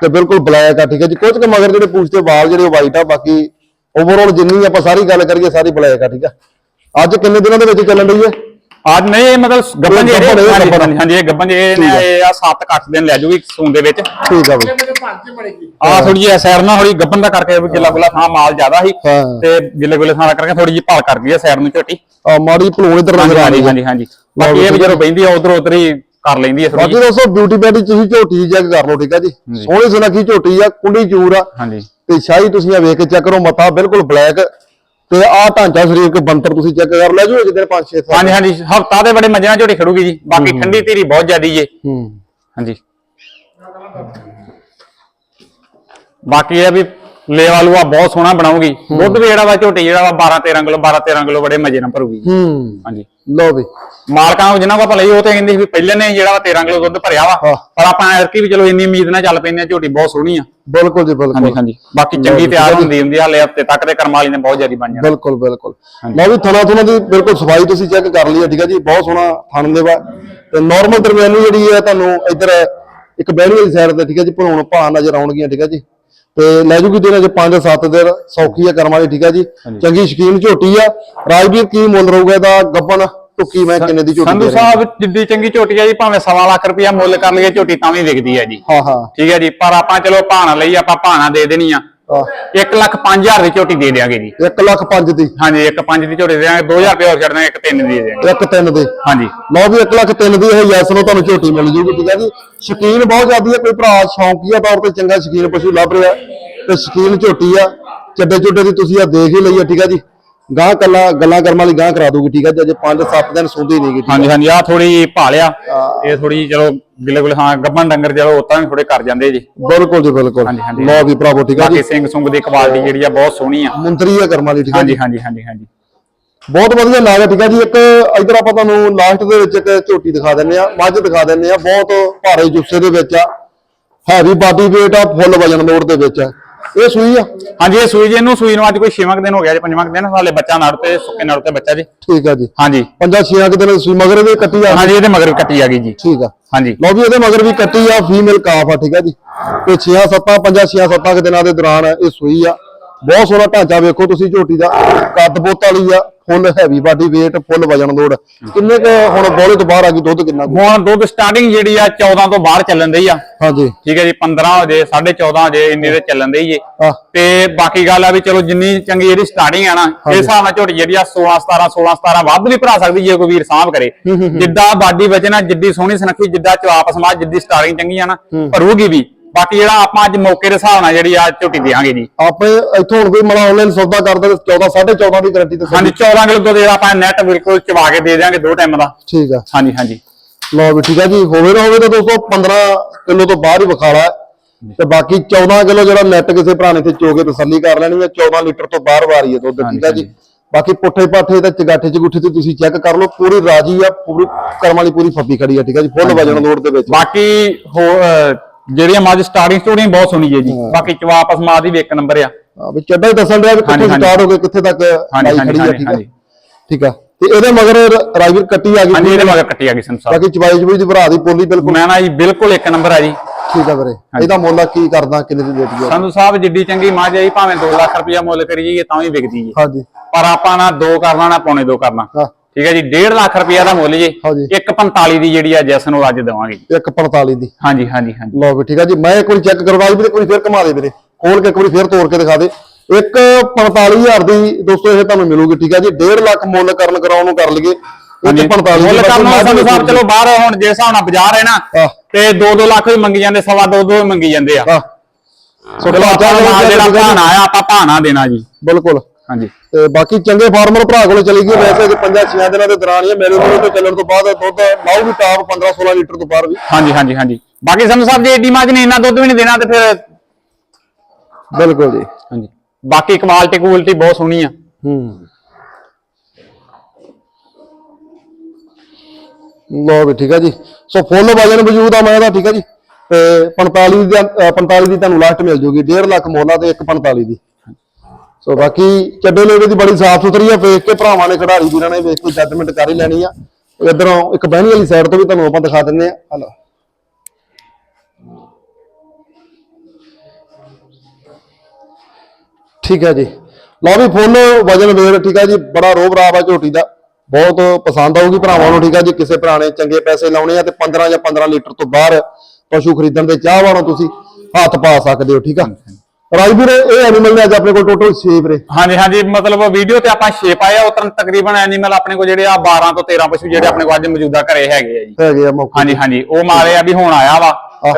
ਤੇ ਬਿਲਕੁਲ ਬਲੈਕ ਆ ਠੀਕ ਹੈ ਜੀ। ਕੁਝ ਕੁ ਮਗਰ ਜਿਹੜੇ ਪੂਛ ਤੇ ਵਾਲ ਜਿਹੜੇ ਵਾਈਟ ਆ ਬਾਕੀ ਓਵਰਆਲ ਜਿੰਨੀ ਆਪਾਂ ਸਾਰੀ ਗੱਲ ਕਰੀਏ ਸਾਰੀ ਬਲੈਕ ਆ ਠੀਕ ਆ। ਅੱਜ ਕਿੰਨੇ ਦਿਨਾਂ ਦੇ ਵਿੱਚ ਚੱਲਣ ਰਹੀ ਹੈ?
ਅੱਜ ਨਹੀਂ ਇਹ ਮਤਲਬ ਗੱਬਨ ਜੇ ਹਾਂਜੀ ਇਹ ਗੱਬਨ ਜੇ। ਇਹ ਆ 7-8 ਦਿਨ ਲੈ ਜੂਗੀ ਸੂਣ ਦੇ ਵਿੱਚ।
ਠੀਕ ਆ ਬਈ।
ਆ ਥੋੜੀ ਜਿਹੀ ਸੈਰ ਨਾਲ ਥੋੜੀ ਗੱਬਨ ਦਾ ਕਰਕੇ ਗਿੱਲਾ ਗੁੱਲਾ ਥਾਂ ਮਾਲ ਜ਼ਿਆਦਾ ਸੀ। ਤੇ ਗਿੱਲੇ ਗੁੱਲੇ ਥਾਂ ਕਰਕੇ ਥੋੜੀ ਜਿਹੀ ਭਾਲ ਕਰ ਗਈ ਆ ਸੈਰ ਨੂੰ ਝੋਟੀ।
ਆ ਮਾੜੀ ਭਲੂਣ ਇਧਰ ਨਜ਼ਰ ਆ
ਹਾਂਜੀ
ਰਹੀ
ਹਾਂਜੀ
ਹੈ
ਹਾਂਜੀ। ਬਾਕੀ ਇਹ ਵੀ ਜਦੋਂ ਬੈਂਦੀ ਆ ਉਧਰ ਉਧਰ ਹੀ ਕਰ ਲੈਂਦੀ ਆ ਥੋੜੀ
ਬਾਕੀ ਦੋਸਤੋ ਬਿਊਟੀ ਬੈਡੀ ਤੁਸੀਂ ਝੋਟੀ ਚੈੱਕ ਕਰ ਲਓ ਠੀਕ ਆ ਜੀ? ਸੋਹਣੀ ਸੁਨੱਖੀ ਝੋਟੀ ਆ ਕੁੰਡੀ ਚੂਰ ਆ।
ਹਾਂਜੀ।
ਤੇ ਸ਼ਾਹੀ ਤੁਸੀਂ ਆ ਵੇਖ ਕੇ ਚੈੱਕ ਕਰੋ ਮੱਥਾ ਬਿਲਕੁਲ ਬਲੈਕ ਤੇ ਆ ਢਾਂਚਾ ਸਰੀਰ ਕੇ ਬੰਤਰ ਤੁਸੀਂ ਚੈੱਕ ਕਰ ਲੈ ਜੋ ਜਿਹਦੇ 5-6 ਸਾਲ
ਹਾਂਜੀ ਹਾਂਜੀ। ਹਫਤਾ ਦੇ ਬੜੇ ਮੱਝਾਂ ਝੋਟੀ ਖੜੂਗੀ ਜੀ। ਬਾਕੀ ਠੰਡੀ ਧੀਰੀ ਬਹੁਤ ਜ਼ਿਆਦੀ ਜੇ।
ਹੂੰ।
ਹਾਂਜੀ। ਬਾਕੀ ਇਹ ਵੀ ਲੇਵਾ ਲੂਆ ਬਹੁਤ ਸੋਹਣਾ ਬਣਾਉਗੀ ਦੁੱਧ ਵੀ ਜਿਹੜਾ ਵਾ ਝੋਟੀ ਜਿਹੜਾ ਵਾ 12 13 ਕਿਲੋ 12 13 ਕਿਲੋ ਬੜੇ ਮਜੇ ਨਾਲ ਭਰੂਗੀ
ਹੂੰ।
ਹਾਂਜੀ।
ਲਓ ਵੀ।
ਮਾਲਕਾਂ ਨੂੰ ਜਿਨ੍ਹਾਂ ਕੋਲ ਭਲੇ ਉਹ ਤੇ ਕਹਿੰਦੇ ਸੀ ਵੀ ਪਹਿਲੇ ਨੇ ਜਿਹੜਾ ਵਾ 13 ਕਿਲੋ ਦੁੱਧ ਭਰਿਆ ਵਾ
ਹਾਂ।
ਪਰ ਆਪਾਂ ਐਰਕੀ ਵੀ ਚਲੋ ਇੰਨੀ ਉਮੀਦ ਨਾਲ ਚੱਲ ਪੈਂਦੇ ਆ ਝੋਟੀ ਬਹੁਤ ਸੋਹਣੀ ਆ।
ਬਿਲਕੁਲ ਜੀ
ਹਾਂਜੀ
ਬਿਲਕੁਲ।
ਹਾਂਜੀ ਬਾਕੀ ਚੰਗੀ ਤਿਆਰ ਹੁੰਦੀ ਹੁੰਦੀ ਆ ਹਲੇ ਹਫ਼ਤੇ ਤੱਕ ਤੇ ਕਰਮ ਵਾਲੀ ਨੇ ਬਹੁਤ ਜ਼ਿਆਦੀ ਬਣ ਜਾਣਾ।
ਬਿਲਕੁਲ ਬਿਲਕੁਲ। ਮੈਂ ਵੀ ਥਣਾ ਥਣਾ ਦੀ ਬਿਲਕੁਲ ਸਫ਼ਾਈ ਤੁਸੀਂ ਚੈੱਕ ਕਰ ਲਈ ਹੈ ਠੀਕ ਹੈ ਜੀ ਬਹੁਤ ਸੋਹਣਾ ਥਣ ਦੇ ਵਾ। ਤੇ ਨਾਰਮਲ ਦਰਮਿਆਨੀ ਜਿਹੜੀ ਹੈ ਤੁਹਾਨੂੰ ਇੱਧਰ ਇੱਕ ਬਹਿਣੀ ਵਾਲੀ ਸਾਈਡ ਤੇ ਠੀਕ ਹੈ ਜੀ ਭਰੂਣ ਭਾਂ ਨਜ਼ਰ ਆਉਣਗੀਆਂ ਠੀਕ ਹੈ ਜੀ। ਤੇ ਲੈ ਜੂਗੀ ਦਿਨਾਂ ਚ 5-7 ਦਿਨ ਸੌਖੀ ਹੈ ਕਰਮ ਵਾਲੀ ਠੀਕ ਹੈ ਜੀ? ਚੰਗੀ ਸ਼ਕੀਨ ਝੋਟੀ ਆ। ਰਾਜਵੀਰ ਕੀ ਮੁੱਲ ਰਹੂਗਾ ਇਹਦਾ? ਗੱਬਨ ਟੁੱਕੀ ਮੈਂ ਕਿੰਨੇ ਦੀ ਝੋਟੀ
ਸੰਧੂ? ਸਾਹਿਬ ਜਿੱਦੀ ਚੰਗੀ ਝੋਟੀ ਆ ਜੀ ਭਾਵੇਂ ਸਵਾ ਲੱਖ ਰੁਪਇਆ ਮੁੱਲ ਕਰ ਲਈਏ ਝੋਟੀ ਤਾਂ ਵੀ ਵਿਕਦੀ ਆ ਜੀ।
ਹਾਂ ਹਾਂ।
ਠੀਕ ਹੈ ਜੀ ਪਰ ਆਪਾਂ ਚਲੋ ਭਾਣਾ ਲਈ ਆਪਾਂ ਭਾਣਾ ਦੇ ਦੇਣੀ ਆ। 1 ਲੱਖ 5000 ਦੀ ਝੋਟੀ ਦੇ ਦਿਆਂਗੇ ਜੀ।
ਇੱਕ ਲੱਖ ਪੰਜ ਦੀ।
ਹਾਂਜੀ ਇੱਕ 5 ਦੀ ਝੋਟੀ ਦੇ ਦਿਆਂਗੇ 2000 ਰੁਪਏ ਹੋਰ ਛੱਡ ਦਾਂਗੇ ਇੱਕ 3 ਦੀ ਦੇ ਦਿਆਂਗੇ।
ਇੱਕ ਤਿੰਨ ਦੀ।
ਹਾਂਜੀ।
ਲਓ ਵੀ 1 ਲੱਖ ਤਿੰਨ ਦੀ ਇਹ ਯੈਸ ਨੂੰ ਤੁਹਾਨੂੰ ਝੋਟੀ ਮਿਲ ਜੂਗੀ ਠੀਕ ਹੈ ਜੀ। ਸ਼ਕੀਨ ਬਹੁਤ ਜ਼ਿਆਦੀ ਹੈ ਕੋਈ ਭਰਾ ਸ਼ੌਂਕੀਆ ਤੌਰ ਤੇ ਚੰਗਾ ਸ਼ਕੀਨ ਪਸ਼ੂ ਲੱਭ ਰਿਹਾ ਤੇ ਸ਼ਕੀਨ ਝੋਟੀ ਆ ਚੱਡੇ ਚੁੱਡੇ ਦੀ ਤੁਸੀਂ ਆ ਦੇਖ ਹੀ ਲਈ ਆ ਠੀਕ ਹੈ ਜੀ। ਗਾਂ ਕੱਲਾ ਗੱਲਾਂ ਕਰਮ ਵਾਲੀ ਗਾਂ ਕਰਾ ਦੂਗੀ ਠੀਕ ਹੈ ਜੀ? ਅਜੇ 5-7 ਦਿਨ ਸੁਣਦੀ ਨਹੀਂਗੀ
ਹਾਂਜੀ ਹਾਂਜੀ ਆ। ਥੋੜੀ ਭਾਲਿਆ ਇਹ ਥੋੜੀ ਚਲੋ ਗਿੱਲੇ ਗੁੱਲੇ ਹਾਂ ਗੱਬਨ ਡੰਗਰ ਚਲੋ ਉਤਾਂ ਵੀ ਥੋੜੇ ਕਰ ਜਾਂਦੇ ਜੀ।
ਬਿਲਕੁਲ ਜੀ ਬਿਲਕੁਲ।
ਹਾਂਜੀ, ਹਾਂਜੀ।
ਲਓ ਵੀ ਭਰਾਵੋ ਠੀਕ ਹੈ
ਬਾਕੀ
ਜੀ
ਸਿੰਘ ਸੁੰਗ ਦੀ ਕੁਆਲਿਟੀ ਜਿਹੜੀ ਆ ਬਹੁਤ ਸੋਹਣੀ ਆ।
ਮੁੰਤਰੀ ਆ ਕਰਮ ਵਾਲੀ ਠੀਕ ਹੈ
ਹਾਂਜੀ ਹਾਂਜੀ ਹਾਂਜੀ ਹਾਂਜੀ।
ਬਹੁਤ ਵਧੀਆ ਨਾਗ ਹੈ ਠੀਕ ਹੈ ਜੀ। ਇੱਕ ਇਧਰ ਆਪਾਂ ਤੁਹਾਨੂੰ ਲਾਸਟ ਦੇ ਵਿੱਚ ਇੱਕ ਝੋਟੀ ਦਿਖਾ ਦਿੰਨੇ ਆ ਮੱਝ ਦਿਖਾ ਦਿੰਨੇ ਆ। ਬਹੁਤ ਭਾਰੇ ਜੁੱਸੇ ਦੇ ਵਿੱਚ ਆ। ਹੈਵੀ ਬਾਡੀ weight ਆ ਫੁੱਲ ਵਜਨ ਲੋਡ ਦੇ ਵਿੱਚ ਆ। ਇਹ ਸੂਈ ਆ।
ਹਾਂਜੀ ਇਹ ਸੂਈ ਜੀ ਇਹਨੂੰ ਸੂਈ ਨੂੰ ਅੱਜ ਕੋਈ 6ਵਾਂ ਦਿਨ ਹੋ ਗਿਆ ਜੀ 5ਵਾਂ ਦਿਨ ਹਾਲੇ ਬੱਚਾ ਨੜ ਤੇ ਸੁੱਕੇ ਨੜ ਤੇ ਬੱਚਾ ਜੀ।
ਠੀਕ ਆ ਜੀ।
ਹਾਂਜੀ।
ਪੰਜਾਂ ਛੇਆਂ ਕੁ ਦਿਨ ਦੀ ਸੂਈ ਮਗਰ ਇਹਦੇ ਕੱਟੀ ਆ।
ਹਾਂਜੀ ਇਹਦੇ ਮਗਰ ਕੱਟੀ ਆ ਗਈ ਜੀ।
ਠੀਕ ਆ।
ਹਾਂਜੀ।
ਲਓ ਵੀ ਇਹਦੇ ਮਗਰ ਵੀ ਕੱਟੀ ਆ ਫੀਮੇਲ ਕਾਫ ਆ ਠੀਕ ਆ ਜੀ। ਤੇ 6 7 5 6 7 ਕੁ ਦਿਨਾਂ ਦੇ ਦੌਰਾਨ ਇਹ ਸੂਈ ਆ। ਬਹੁਤ ਸੋਹਣਾ ਢਾਂਚਾ ਵੇਖੋ ਤੁਸੀਂ ਝੋਟੀ ਦਾ। ਕੱਦ ਬੋਤ ਵਾਲੀ ਆ। Full heavy body weight full ਵਜਨ ਲੋਡ ਕਿੰਨੇ ਕੁ ਹੁਣ ਬੋਲੇ ਤੋਂ ਬਾਹਰ ਆ ਗਈ ਦੁੱਧ ਕਿੰਨਾ ਕੁ?
ਹੁਣ ਦੁੱਧ ਸਟਾਰਟਿੰਗ ਜਿਹੜੀ ਆ 14 ਤੋਂ ਬਾਹਰ ਚੱਲਣ ਦੀ ਆ।
ਹਾਂਜੀ।
ਠੀਕ ਹੈ ਜੀ 15 ਹੋ ਜੇ 14.5 ਹੋ ਜੇ ਇੰਨੇ ਦੇ ਚੱਲਣ ਦੇ ਹੀ। ਤੇ ਬਾਕੀ ਗੱਲ ਆ ਵੀ ਚਲੋ ਜਿੰਨੀ ਚੰਗੀ ਇਹਦੀ ਸਟਾਰਟਿੰਗ ਆ ਨਾ ਇਸ ਹਿਸਾਬ ਨਾਲ ਝੋਟੀ ਜਿਹੜੀ ਆ 16 17 16 17 ਵੱਧ ਵੀ ਭਰਾ ਸਕਦੀ ਜੇ ਕੋਈ ਵੀਰ ਸਾਂਭ ਕਰੇ। ਜਿੱਦਾਂ ਬਾਡੀ ਵਜਨ ਆ ਜਿੱਦੀ ਸੋਹਣੀ ਸੁਨੱਖੀ ਜਿੱਦਾਂ ਚਵਾਪ ਸਮਾਜ ਜਿੱਦੀ ਸਟਾਰਟਿੰਗ ਚੰਗੀ ਆ ਨਾ ਭਰੂਗੀ ਵੀ। ਬਾਕੀ ਜਿਹੜਾ ਆਪਾਂ ਅੱਜ ਮੌਕੇ ਦੇ ਹਿਸਾਬ ਨਾਲ ਜਿਹੜੀ ਆ ਝੋਟੀ ਦੇਾਂਗੇ ਜੀ।
ਆਪਣੇ ਇੱਥੋਂ ਹੁਣ ਕੋਈ ਮਲਾ ਆਨਲਾਈਨ ਸੌਦਾ ਕਰਦਾ ਤੇ 14 14.5 ਦੀ ਗਾਰੰਟੀ ਤੇ
ਹਾਂਜੀ 14 ਕਿਲੋ ਦੁੱਧ ਜਿਹੜਾ ਆਪਾਂ ਨੈਟ ਬਿਲਕੁਲ ਚਵਾ ਕੇ ਦੇ ਦਿਆਂਗੇ ਦੋ ਟਾਈਮ ਦਾ।
ਠੀਕ ਆ।
ਹਾਂਜੀ ਹਾਂਜੀ।
ਲਓ ਵੀ ਠੀਕ ਆ ਜੀ ਹੋਵੇ ਨਾ ਹੋਵੇ ਤਾਂ ਦੋਸਤੋ 15 ਕਿਲੋ ਤੋਂ ਬਾਹਰ ਹੀ ਵਿਖਾਲਾ। ਤੇ ਬਾਕੀ 14 ਕਿਲੋ ਜਿਹੜਾ ਨੈਟ ਕਿਸੇ ਭਰਾ ਨੇ ਤੇ ਚੋਗੇ ਤਸੱਲੀ ਕਰ ਲੈਣੀ ਹੈ 14 ਲੀਟਰ ਤੋਂ ਬਾਹਰ ਵਾਰੀ ਹੈ ਦੁੱਧ ਠੀਕ ਹੈ ਜੀ। ਬਾਕੀ ਪੁੱਠੇ ਪਾਠੇ ਤੇ ਚਗਾਠੇ ਚਗੁੱਠੇ ਤੇ ਤੁਸੀਂ ਚੈੱਕ ਕਰ ਲਓ ਪੂਰੀ ਰਾਜੀ ਆ ਪੂਰੀ ਕਰਮ ਵਾਲੀ ਪੂਰੀ ਫੱਬੀ ਖੜੀ ਆ ਠੀਕ ਹੈ ਜੀ ਫੁੱਲ ਵਜਨ ਲੋਡ ਦੇ ਵਿੱਚ।
ਬਾਕੀ ਜਿਹੜੀਆਂ ਮੱਝ ਸਟਾਰਟਿੰਗ ਸਟੋਰੀਆਂ ਬਹੁਤ ਸੋਹਣੀ ਹੈ ਜੀ। ਬਾਕੀ ਚਵਾਪਸ ਮਾਂ ਦੀ ਵੀ ਇੱਕ ਨੰਬਰ ਆ।
ਹਾਂ ਵੀ ਚੱਡਾ ਹੀ ਦੱਸਣ ਰਿਹਾ ਵੀ ਕਿੱਥੇ। ਸਟਾਰਟ ਹੋ ਗਏ ਕਿੱਥੇ ਤੱਕ
ਹਾਂਜੀ,
ਖੜੀ ਆ ਠੀਕ ਹੈ ਆ। ਤੇ ਇਹਦੇ ਮਗਰ ਰਾਜਵੀਰ ਕੱਟੀ ਆ ਗਈ
ਹਾਂਜੀ ਇਹਦੇ ਮਗਰ ਕੱਟੀ ਆ ਗਈ ਸੰਸਾਰ।
ਬਾਕੀ ਚਵਾਈ ਚਵਾਈ ਦੀ ਭਰਾ ਦੀ ਪੋਲੀ ਬਿਲਕੁਲ।
ਮੈਂ ਨਾ ਜੀ ਬਿਲਕੁਲ ਇੱਕ ਨੰਬਰ ਆ ਜੀ।
ਠੀਕ ਆ ਵੀਰੇ। ਇਹਦਾ ਮੁੱਲ ਕੀ ਕਰਦਾ ਕਿੰਨੇ ਦੀ ਦੇਤੀ ਆ?
ਸੰਧੂ ਸਾਹਿਬ ਜਿੱਡੀ ਚੰਗੀ ਮੱਝ ਆਈ ਭਾਵੇਂ 2 ਲੱਖ ਰੁਪਇਆ ਮੁੱਲ ਕਰੀ ਜਾਈਏ ਤਾਂ ਵੀ ਵਿਕਦੀ ਜੀ।
ਹਾਂਜੀ।
ਪਰ ਆਪਾਂ ਨਾ ਦੋ ਕਰਨਾ ਨਾ ਪੌਣੇ ਦੋ ਕਰਨਾ।
ਹਾਂ।
ਠੀਕ ਹੈ ਜੀ 1.5 ਲੱਖ ਰੁਪਇਆ ਦਾ ਮੁੱਲ ਜੀ।
ਹਾਂਜੀ।
145 ਦੀ ਜਿਹੜੀ ਆ ਜੈਸ ਨੂੰ ਅੱਜ ਦੇਵਾਂਗੇ ਜੀ।
145 ਦੀ।
ਹਾਂਜੀ ਹਾਂਜੀ ਹਾਂਜੀ।
ਲਓ ਵੀ ਠੀਕ ਆ ਜੀ ਮੈਂ ਇੱਕ ਵਾਰੀ ਚੈੱਕ ਕਰਵਾ ਲਈ ਵੀਰੇ ਵਾਰੀ ਫੇਰ ਘੁਮਾ ਦੇ ਵੀਰੇ। ਖੋਲ ਕੇ ਇੱਕ ਵਾਰੀ ਫੇਰ ਤੋੜ ਕੇ ਦਿਖਾ ਦੇ ਇੱਕ 45000 ਦੀ ਦੋਸਤੋ ਇਹ ਤੁਹਾਨੂੰ ਮਿਲੂਗੀ ਠੀਕ ਆ ਜੀ। 1.5 ਲੱਖ ਮੁੱਲ ਕਰਨ ਕਰਾਉਣ ਨੂੰ ਕਰ ਲਈਏ। ਇੱਕ 45
ਮੁੱਲ ਕਰਨਾ ਸੰਧੂ ਸਾਹਿਬ ਚਲੋ ਬਾਹਰ ਹੁਣ ਜੇ ਹਿਸਾਬ ਨਾਲ ਬਾਜ਼ਾਰ ਹੈ ਨਾ
ਆਹ,
ਤੇ 2-2 ਲੱਖ ਵੀ ਮੰਗੀ ਜਾਂਦੇ ਸਵਾ 2-2 ਵੀ ਮੰਗੀ ਜਾਂਦੇ ਆ।
ਆਹ। ਸੋ
ਚਲੋ ਆਪਾਂ
ਚਲੋ
ਨਾਲ ਜਿਹੜਾ। ਭਾਣਾ ਆ ਆਪਾਂ ਭਾਣਾ ਦੇਣਾ ਜੀ।
ਬਿਲਕੁਲ।
ਹਾਂਜੀ।
ਤੇ ਬਾਕੀ ਚੰਗੇ ਫਾਰਮਰ ਭਰਾ ਕੋਲ ਚਲੀ ਗਈ ਵੈਸੇ ਤੇ 5-6 ਦਿਨਾਂ ਦੇ ਦੌਰਾਨ ਹੀ ਆ, ਮੇਰੇ ਕੋਲ ਤੋਂ ਚੱਲਣ ਤੋਂ ਬਾਅਦ ਦੁੱਧ ਲਾਉ ਵੀ ਟਾਪ 15-16 ਲੀਟਰ ਤੋਂ ਬਾਹਰ ਵੀ।
ਹਾਂਜੀ ਹਾਂਜੀ ਹਾਂਜੀ। ਬਾਕੀ ਸੰਧੂ ਸਾਹਿਬ ਜੇ ਏਡੀ ਮੱਝ ਨੇ ਇੰਨਾ ਦੁੱਧ ਵੀ ਨਹੀਂ ਦੇਣਾ ਤੇ ਫਿਰ
ਬਿਲਕੁਲ ਜੀ।
ਹਾਂਜੀ। ਬਾਕੀ ਕੁਆਲਿਟੀ ਕੁਆਲਿਟੀ ਬਹੁਤ ਸੋਹਣੀ ਆ।
ਹੂੰ। ਲੋ ਵੀ ਠੀਕ ਹੈ ਜੀ। ਸੋ ਫੁੱਲ ਵਜਨ ਵਜੂਦ ਆ ਮੈਂ ਦਾ ਠੀਕ ਹੈ ਜੀ। ਤੇ 45 ਦੀ ਅ, 45 ਦੀ ਤੁਹਾਨੂੰ ਲਾਸਟ ਮਿਲ ਜੂਗੀ 1.5 ਲੱਖ ਮੋਲਾ ਤੇ 145 ਦੀ। ਸੋ ਬਾਕੀ ਚੱਡੇ ਲੋੜੇ ਦੀ ਬੜੀ ਸਾਫ਼ ਸੁਥਰੀ ਆ, ਵੇਖ ਕੇ ਭਰਾਵਾਂ ਨੇ, ਖਿਡਾਰੀ ਵੀਰਾਂ ਨੇ ਵੇਖ ਕੇ ਜੱਜਮੈਂਟ ਕਰ ਹੀ ਲੈਣੀ ਆ। ਇਧਰੋਂ ਇੱਕ ਬਹਿਣੀ ਵਾਲੀ ਸਾਈਡ ਤੋਂ ਵੀ ਤੁਹਾਨੂੰ ਆਪਾਂ ਦਿਖਾ ਦਿੰਨੇ ਆ। ਹਲੋ। ਠੀਕ ਹੈ ਜੀ। ਲਓ ਵੀ ਫੁੱਲ ਵਜਨ ਵੇਰ ਠੀਕ ਹੈ ਜੀ, ਬੜਾ ਰੋਬ ਰਾਬ ਆ ਝੋਟੀ ਦਾ। ਬਹੁਤ ਪਸੰਦ ਆਊਗੀ ਭਰਾਵਾਂ ਨੂੰ, ਠੀਕ ਹੈ ਜੀ, ਕਿਸੇ ਭਰਾ ਨੇ ਚੰਗੇ ਪੈਸੇ ਲਾਉਣੇ ਆ ਤੇ 15 ਜਾਂ 15 ਲੀਟਰ ਤੋਂ ਬਾਹਰ ਪਸ਼ੂ ਖਰੀਦਣ ਦੇ ਚਾਹਵਾਨ ਹੋ ਤੁਸੀਂ, ਹੱਥ ਪਾ ਸਕਦੇ ਹੋ, ਠੀਕ ਆ। ਰਾਜਵੀਰ ਇਹ ਐਨੀਮਲ ਨੇ ਅੱਜ ਆਪਣੇ ਕੋਲ ਟੋਟਲ 6 ਵੀਰੇ।
ਹਾਂਜੀ ਹਾਂਜੀ ਮਤਲਬ ਵੀਡੀਓ ਤੇ ਆਪਾਂ 6 ਪਾਏ ਆ ਉਤਰਨ ਤਕਰੀਬਨ ਐਨੀਮਲ ਆਪਣੇ ਕੋਲ ਜਿਹੜੇ ਆ 12 ਤੋਂ 13 ਪਸ਼ੂ ਜਿਹੜੇ ਆਪਣੇ ਕੋਲ ਅੱਜ ਮੌਜੂਦਾ ਘਰੇ ਹੈਗੇ ਆ ਜੀ।
ਹੈਗੇ ਆ ਮੌਕੇ
ਹਾਂਜੀ ਹਾਂਜੀ ਉਹ ਮਾਰੇ ਆ ਵੀ ਹੁਣ ਆਇਆ ਵਾ।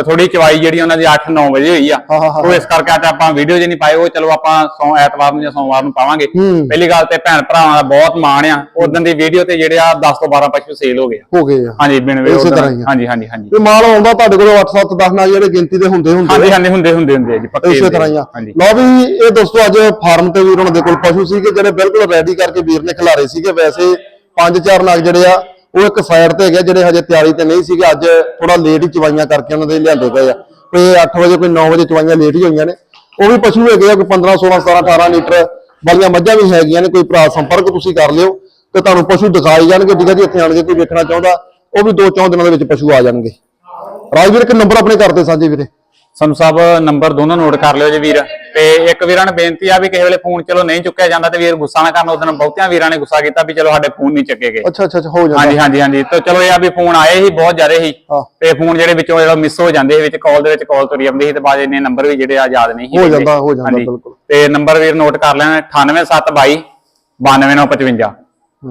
ਥੋੜੀ ਚਵਾਈ ਜਿਹੜੀ ਉਹਨਾਂ ਦੀ 8-9 ਵਜੇ ਹੋਈ ਆ। ਉਹ ਇਸ ਕਰਕੇ ਅੱਜ ਆਪਾਂ ਵੀਡੀਓ ਜੇ ਨਹੀਂ ਪਾਏ ਉਹ ਚਲੋ ਆਪਾਂ ਸੋਮ ਐਤਵਾਰ ਨੂੰ ਜਾਂ ਸੋਮਵਾਰ ਨੂੰ ਪਾਵਾਂਗੇ। ਪਹਿਲੀ ਗੱਲ ਤੇ ਭੈਣ ਭਰਾਵਾਂ ਦਾ ਬਹੁਤ ਮਾਣ ਆ। ਉਦੋਂ ਦੀ ਵੀਡੀਓ ਤੇ ਜਿਹੜੇ ਆ 10 ਤੋਂ 12 ਪਸ਼ੂ ਸੇਲ ਹੋ ਗਏ ਆ।
ਹੋ ਗਏ ਆ।
ਹਾਂਜੀ ਬਿਨ ਵੇ
ਇਸੇ
ਉਦੋਂ-
ਤਰ੍ਹਾਂ ਹੀ ਆ।
ਹਾਂਜੀ ਹਾਂਜੀ ਹਾਂਜੀ।
ਤੇ ਮਾਲ ਆਉਂਦਾ ਤੁਹਾਡੇ ਕੋਲ 8 7 10 ਨਾਲ ਜਿਹੜੇ ਗਿਣਤੀ ਦੇ ਹੁੰਦੇ ਹੁੰਦੇ
ਹਾਂਜੀ। ਹਾਂਜੀ ਹੁੰਦੇ ਹੁੰਦੇ ਹੁੰਦੇ ਆ ਜੀ ਪੱਕੇ
ਇਸੇ ਤਰ੍ਹਾਂ ਹੀ ਆ। ਲਓ ਵੀ ਇਹ ਦੋਸਤੋ ਅੱਜ ਫਾਰਮ ਤੇ ਵੀਰ ਉਹਨਾਂ ਦੇ ਕੋਲ ਪਸ਼ੂ ਸੀਗੇ ਜਿਹੜੇ ਬਿਲਕੁਲ ਰੈਡੀ ਕਰਕੇ ਵੀਰ ਨੇ ਖਿਲਾਰੇ ਸੀਗੇ। ਵੈਸੇ ਪੰਜ ਚਾਰ ਨਗ ਜਿਹੜੇ ਆ ਉਹ ਇੱਕ ਸਾਈਡ ਤੇ ਹੈਗੇ ਜਿਹੜੇ ਹਜੇ ਤਿਆਰੀ ਤੇ ਨਹੀਂ ਸੀਗੇ। ਅੱਜ ਥੋੜਾ ਲੇਟ ਹੀ ਚਵਾਈਆਂ ਕਰਕੇ ਉਹਨਾਂ ਦੇ ਲਿਆਂਦੇ ਪਏ ਆ। ਕੋਈ 8 ਵਜੇ, ਕੋਈ 9 ਵਜੇ ਚਵਾਈਆਂ ਲੇਟ ਹੀ ਹੋਈਆਂ ਨੇ। ਉਹ ਵੀ ਪਸ਼ੂ ਹੈਗੇ ਆ, ਕੋਈ 15 16 17 18 ਲੀਟਰ ਵਾਲੀਆਂ ਮੱਝਾਂ ਵੀ ਹੈਗੀਆਂ ਨੇ। ਕੋਈ ਭਰਾ ਸੰਪਰਕ ਤੁਸੀਂ ਕਰ ਲਿਓ ਤੇ ਤੁਹਾਨੂੰ ਪਸ਼ੂ ਦਿਖਾਏ ਜਾਣਗੇ। ਜਿੱਦਾਂ ਜੀ ਇੱਥੇ ਆਣ ਕੇ ਕੋਈ ਵੇਖਣਾ ਚਾਹੁੰਦਾ, ਉਹ ਵੀ 2-4 ਦਿਨਾਂ ਦੇ ਵਿੱਚ ਪਸ਼ੂ ਆ ਜਾਣਗੇ। ਰਾਜਵੀਰ, ਇੱਕ ਨੰਬਰ ਆਪਣੇ ਕਰਦੇ ਸਾਂਝੇ ਵੀਰੇ।
ਸੰਧੂ ਸਾਹਿਬ ਨੰਬਰ ਦੋਨੋਂ ਨੋਟ ਕਰ ਲਿਓ ਜੀ ਵੀਰ। ਤੇ ਇੱਕ ਵੀਰਾਂ ਨੇ ਬੇਨਤੀ ਆ ਵੀ ਕਿਸੇ ਵੇਲੇ ਫੋਨ ਚਲੋ ਨਹੀਂ ਚੁੱਕਿਆ ਜਾਂਦਾ ਤੇ ਵੀਰ ਗੁੱਸਾ ਨਾ ਕਰਨ ਉਦੋਂ ਬਹੁਤਿਆਂ ਵੀਰਾਂ ਨੇ ਗੁੱਸਾ ਕੀਤਾ ਵੀ ਚਲੋ ਸਾਡੇ ਫੋਨ ਨਹੀਂ ਚੱਕੇ ਗਏ।
ਅੱਛਾ ਅੱਛਾ ਅੱਛਾ ਹੋ ਜਾਂਦਾ।
ਹਾਂਜੀ ਹਾਂਜੀ ਹਾਂਜੀ। ਤੇ ਚਲੋ ਇਹ ਆ ਵੀ ਫੋਨ ਆਏ ਸੀ ਬਹੁਤ ਜ਼ਿਆਦਾ ਸੀ।
ਹਾਂ।
ਤੇ ਫੋਨ ਜਿਹੜੇ ਵਿੱਚੋਂ ਜਿਹੜਾ ਮਿਸ ਹੋ ਜਾਂਦੇ ਸੀ ਵਿੱਚ ਕਾਲ ਦੇ ਵਿੱਚ ਕਾਲ ਤੁਰੀ ਜਾਂਦੀ ਸੀ ਤੇ ਬਾਅਦ ਇੰਨੇ ਨੰਬਰ ਵੀ ਜਿਹੜੇ ਆ ਯਾਦ ਨਹੀਂ ਸੀ
ਹੋ
ਰਹਿੰਦੇ।
ਜਾਂਦਾ, ਹੋ ਜਾਂਦਾ,
ਹਾਂਜੀ।
ਬਿਲਕੁਲ।
ਤੇ ਨੰਬਰ ਵੀਰ ਨੋਟ ਕਰ ਲੈਣਾ 98722 92955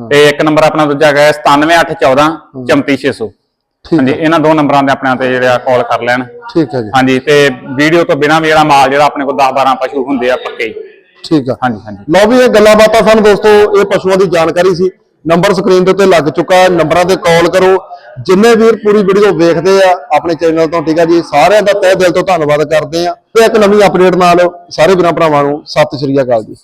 ਤੇ ਇੱਕ ਨੰਬਰ ਆਪਣਾ ਦੂਜਾ ਹੈਗਾ 97814 34600
ਠੀਕ
ਹਾਂਜੀ ਇਹਨਾਂ ਦੋ ਨੰਬਰਾਂ ਦੇ ਆਪਣੇ ਤੇ ਜਿਹੜੇ ਕਾਲ ਕਰ ਲੈਣ।
ਠੀਕ ਹੈ ਜੀ।
ਹਾਂਜੀ ਤੇ ਵੀਡੀਓ ਤੋਂ ਬਿਨਾ ਵੀ ਜਿਹੜਾ ਮਾਲ ਜਿਹੜਾ ਆਪਣੇ ਕੋਲ 10 12 ਪਸ਼ੂ ਹੁੰਦੇ ਆ ਪੱਕੇ।
ਠੀਕ ਆ।
ਹਾਂਜੀ ਹਾਂਜੀ।
ਲਓ ਵੀ ਇਹ ਗੱਲਾਂ ਬਾਤਾਂ ਸਾਨੂੰ ਦੋਸਤੋ ਇਹ ਪਸ਼ੂਆਂ ਦੀ ਜਾਣਕਾਰੀ ਸੀ। ਨੰਬਰ ਸਕਰੀਨ ਦੇ ਉੱਤੇ ਲੱਗ ਚੁੱਕਾ ਹੈ। ਨੰਬਰਾਂ ਤੇ ਕਾਲ ਕਰੋ। ਜਿੰਨੇ ਵੀਰ ਪੂਰੀ ਵੀਡੀਓ ਵੇਖਦੇ ਆ ਆਪਣੇ ਚੈਨਲ ਤੋਂ ਠੀਕ ਆ ਜੀ। ਸਾਰਿਆਂ ਦਾ ਤਹਿ ਦਿਲ ਤੋਂ ਧੰਨਵਾਦ ਕਰਦੇ ਆ। ਤੇ ਇੱਕ ਨਵੀਂ ਅਪਡੇਟ ਨਾਲ ਸਾਰੇ ਵੀਰਾਂ ਭਰਾਵਾਂ ਨੂੰ ਸਤਿ ਸ਼੍ਰੀ ਅਕਾਲ ਜੀ।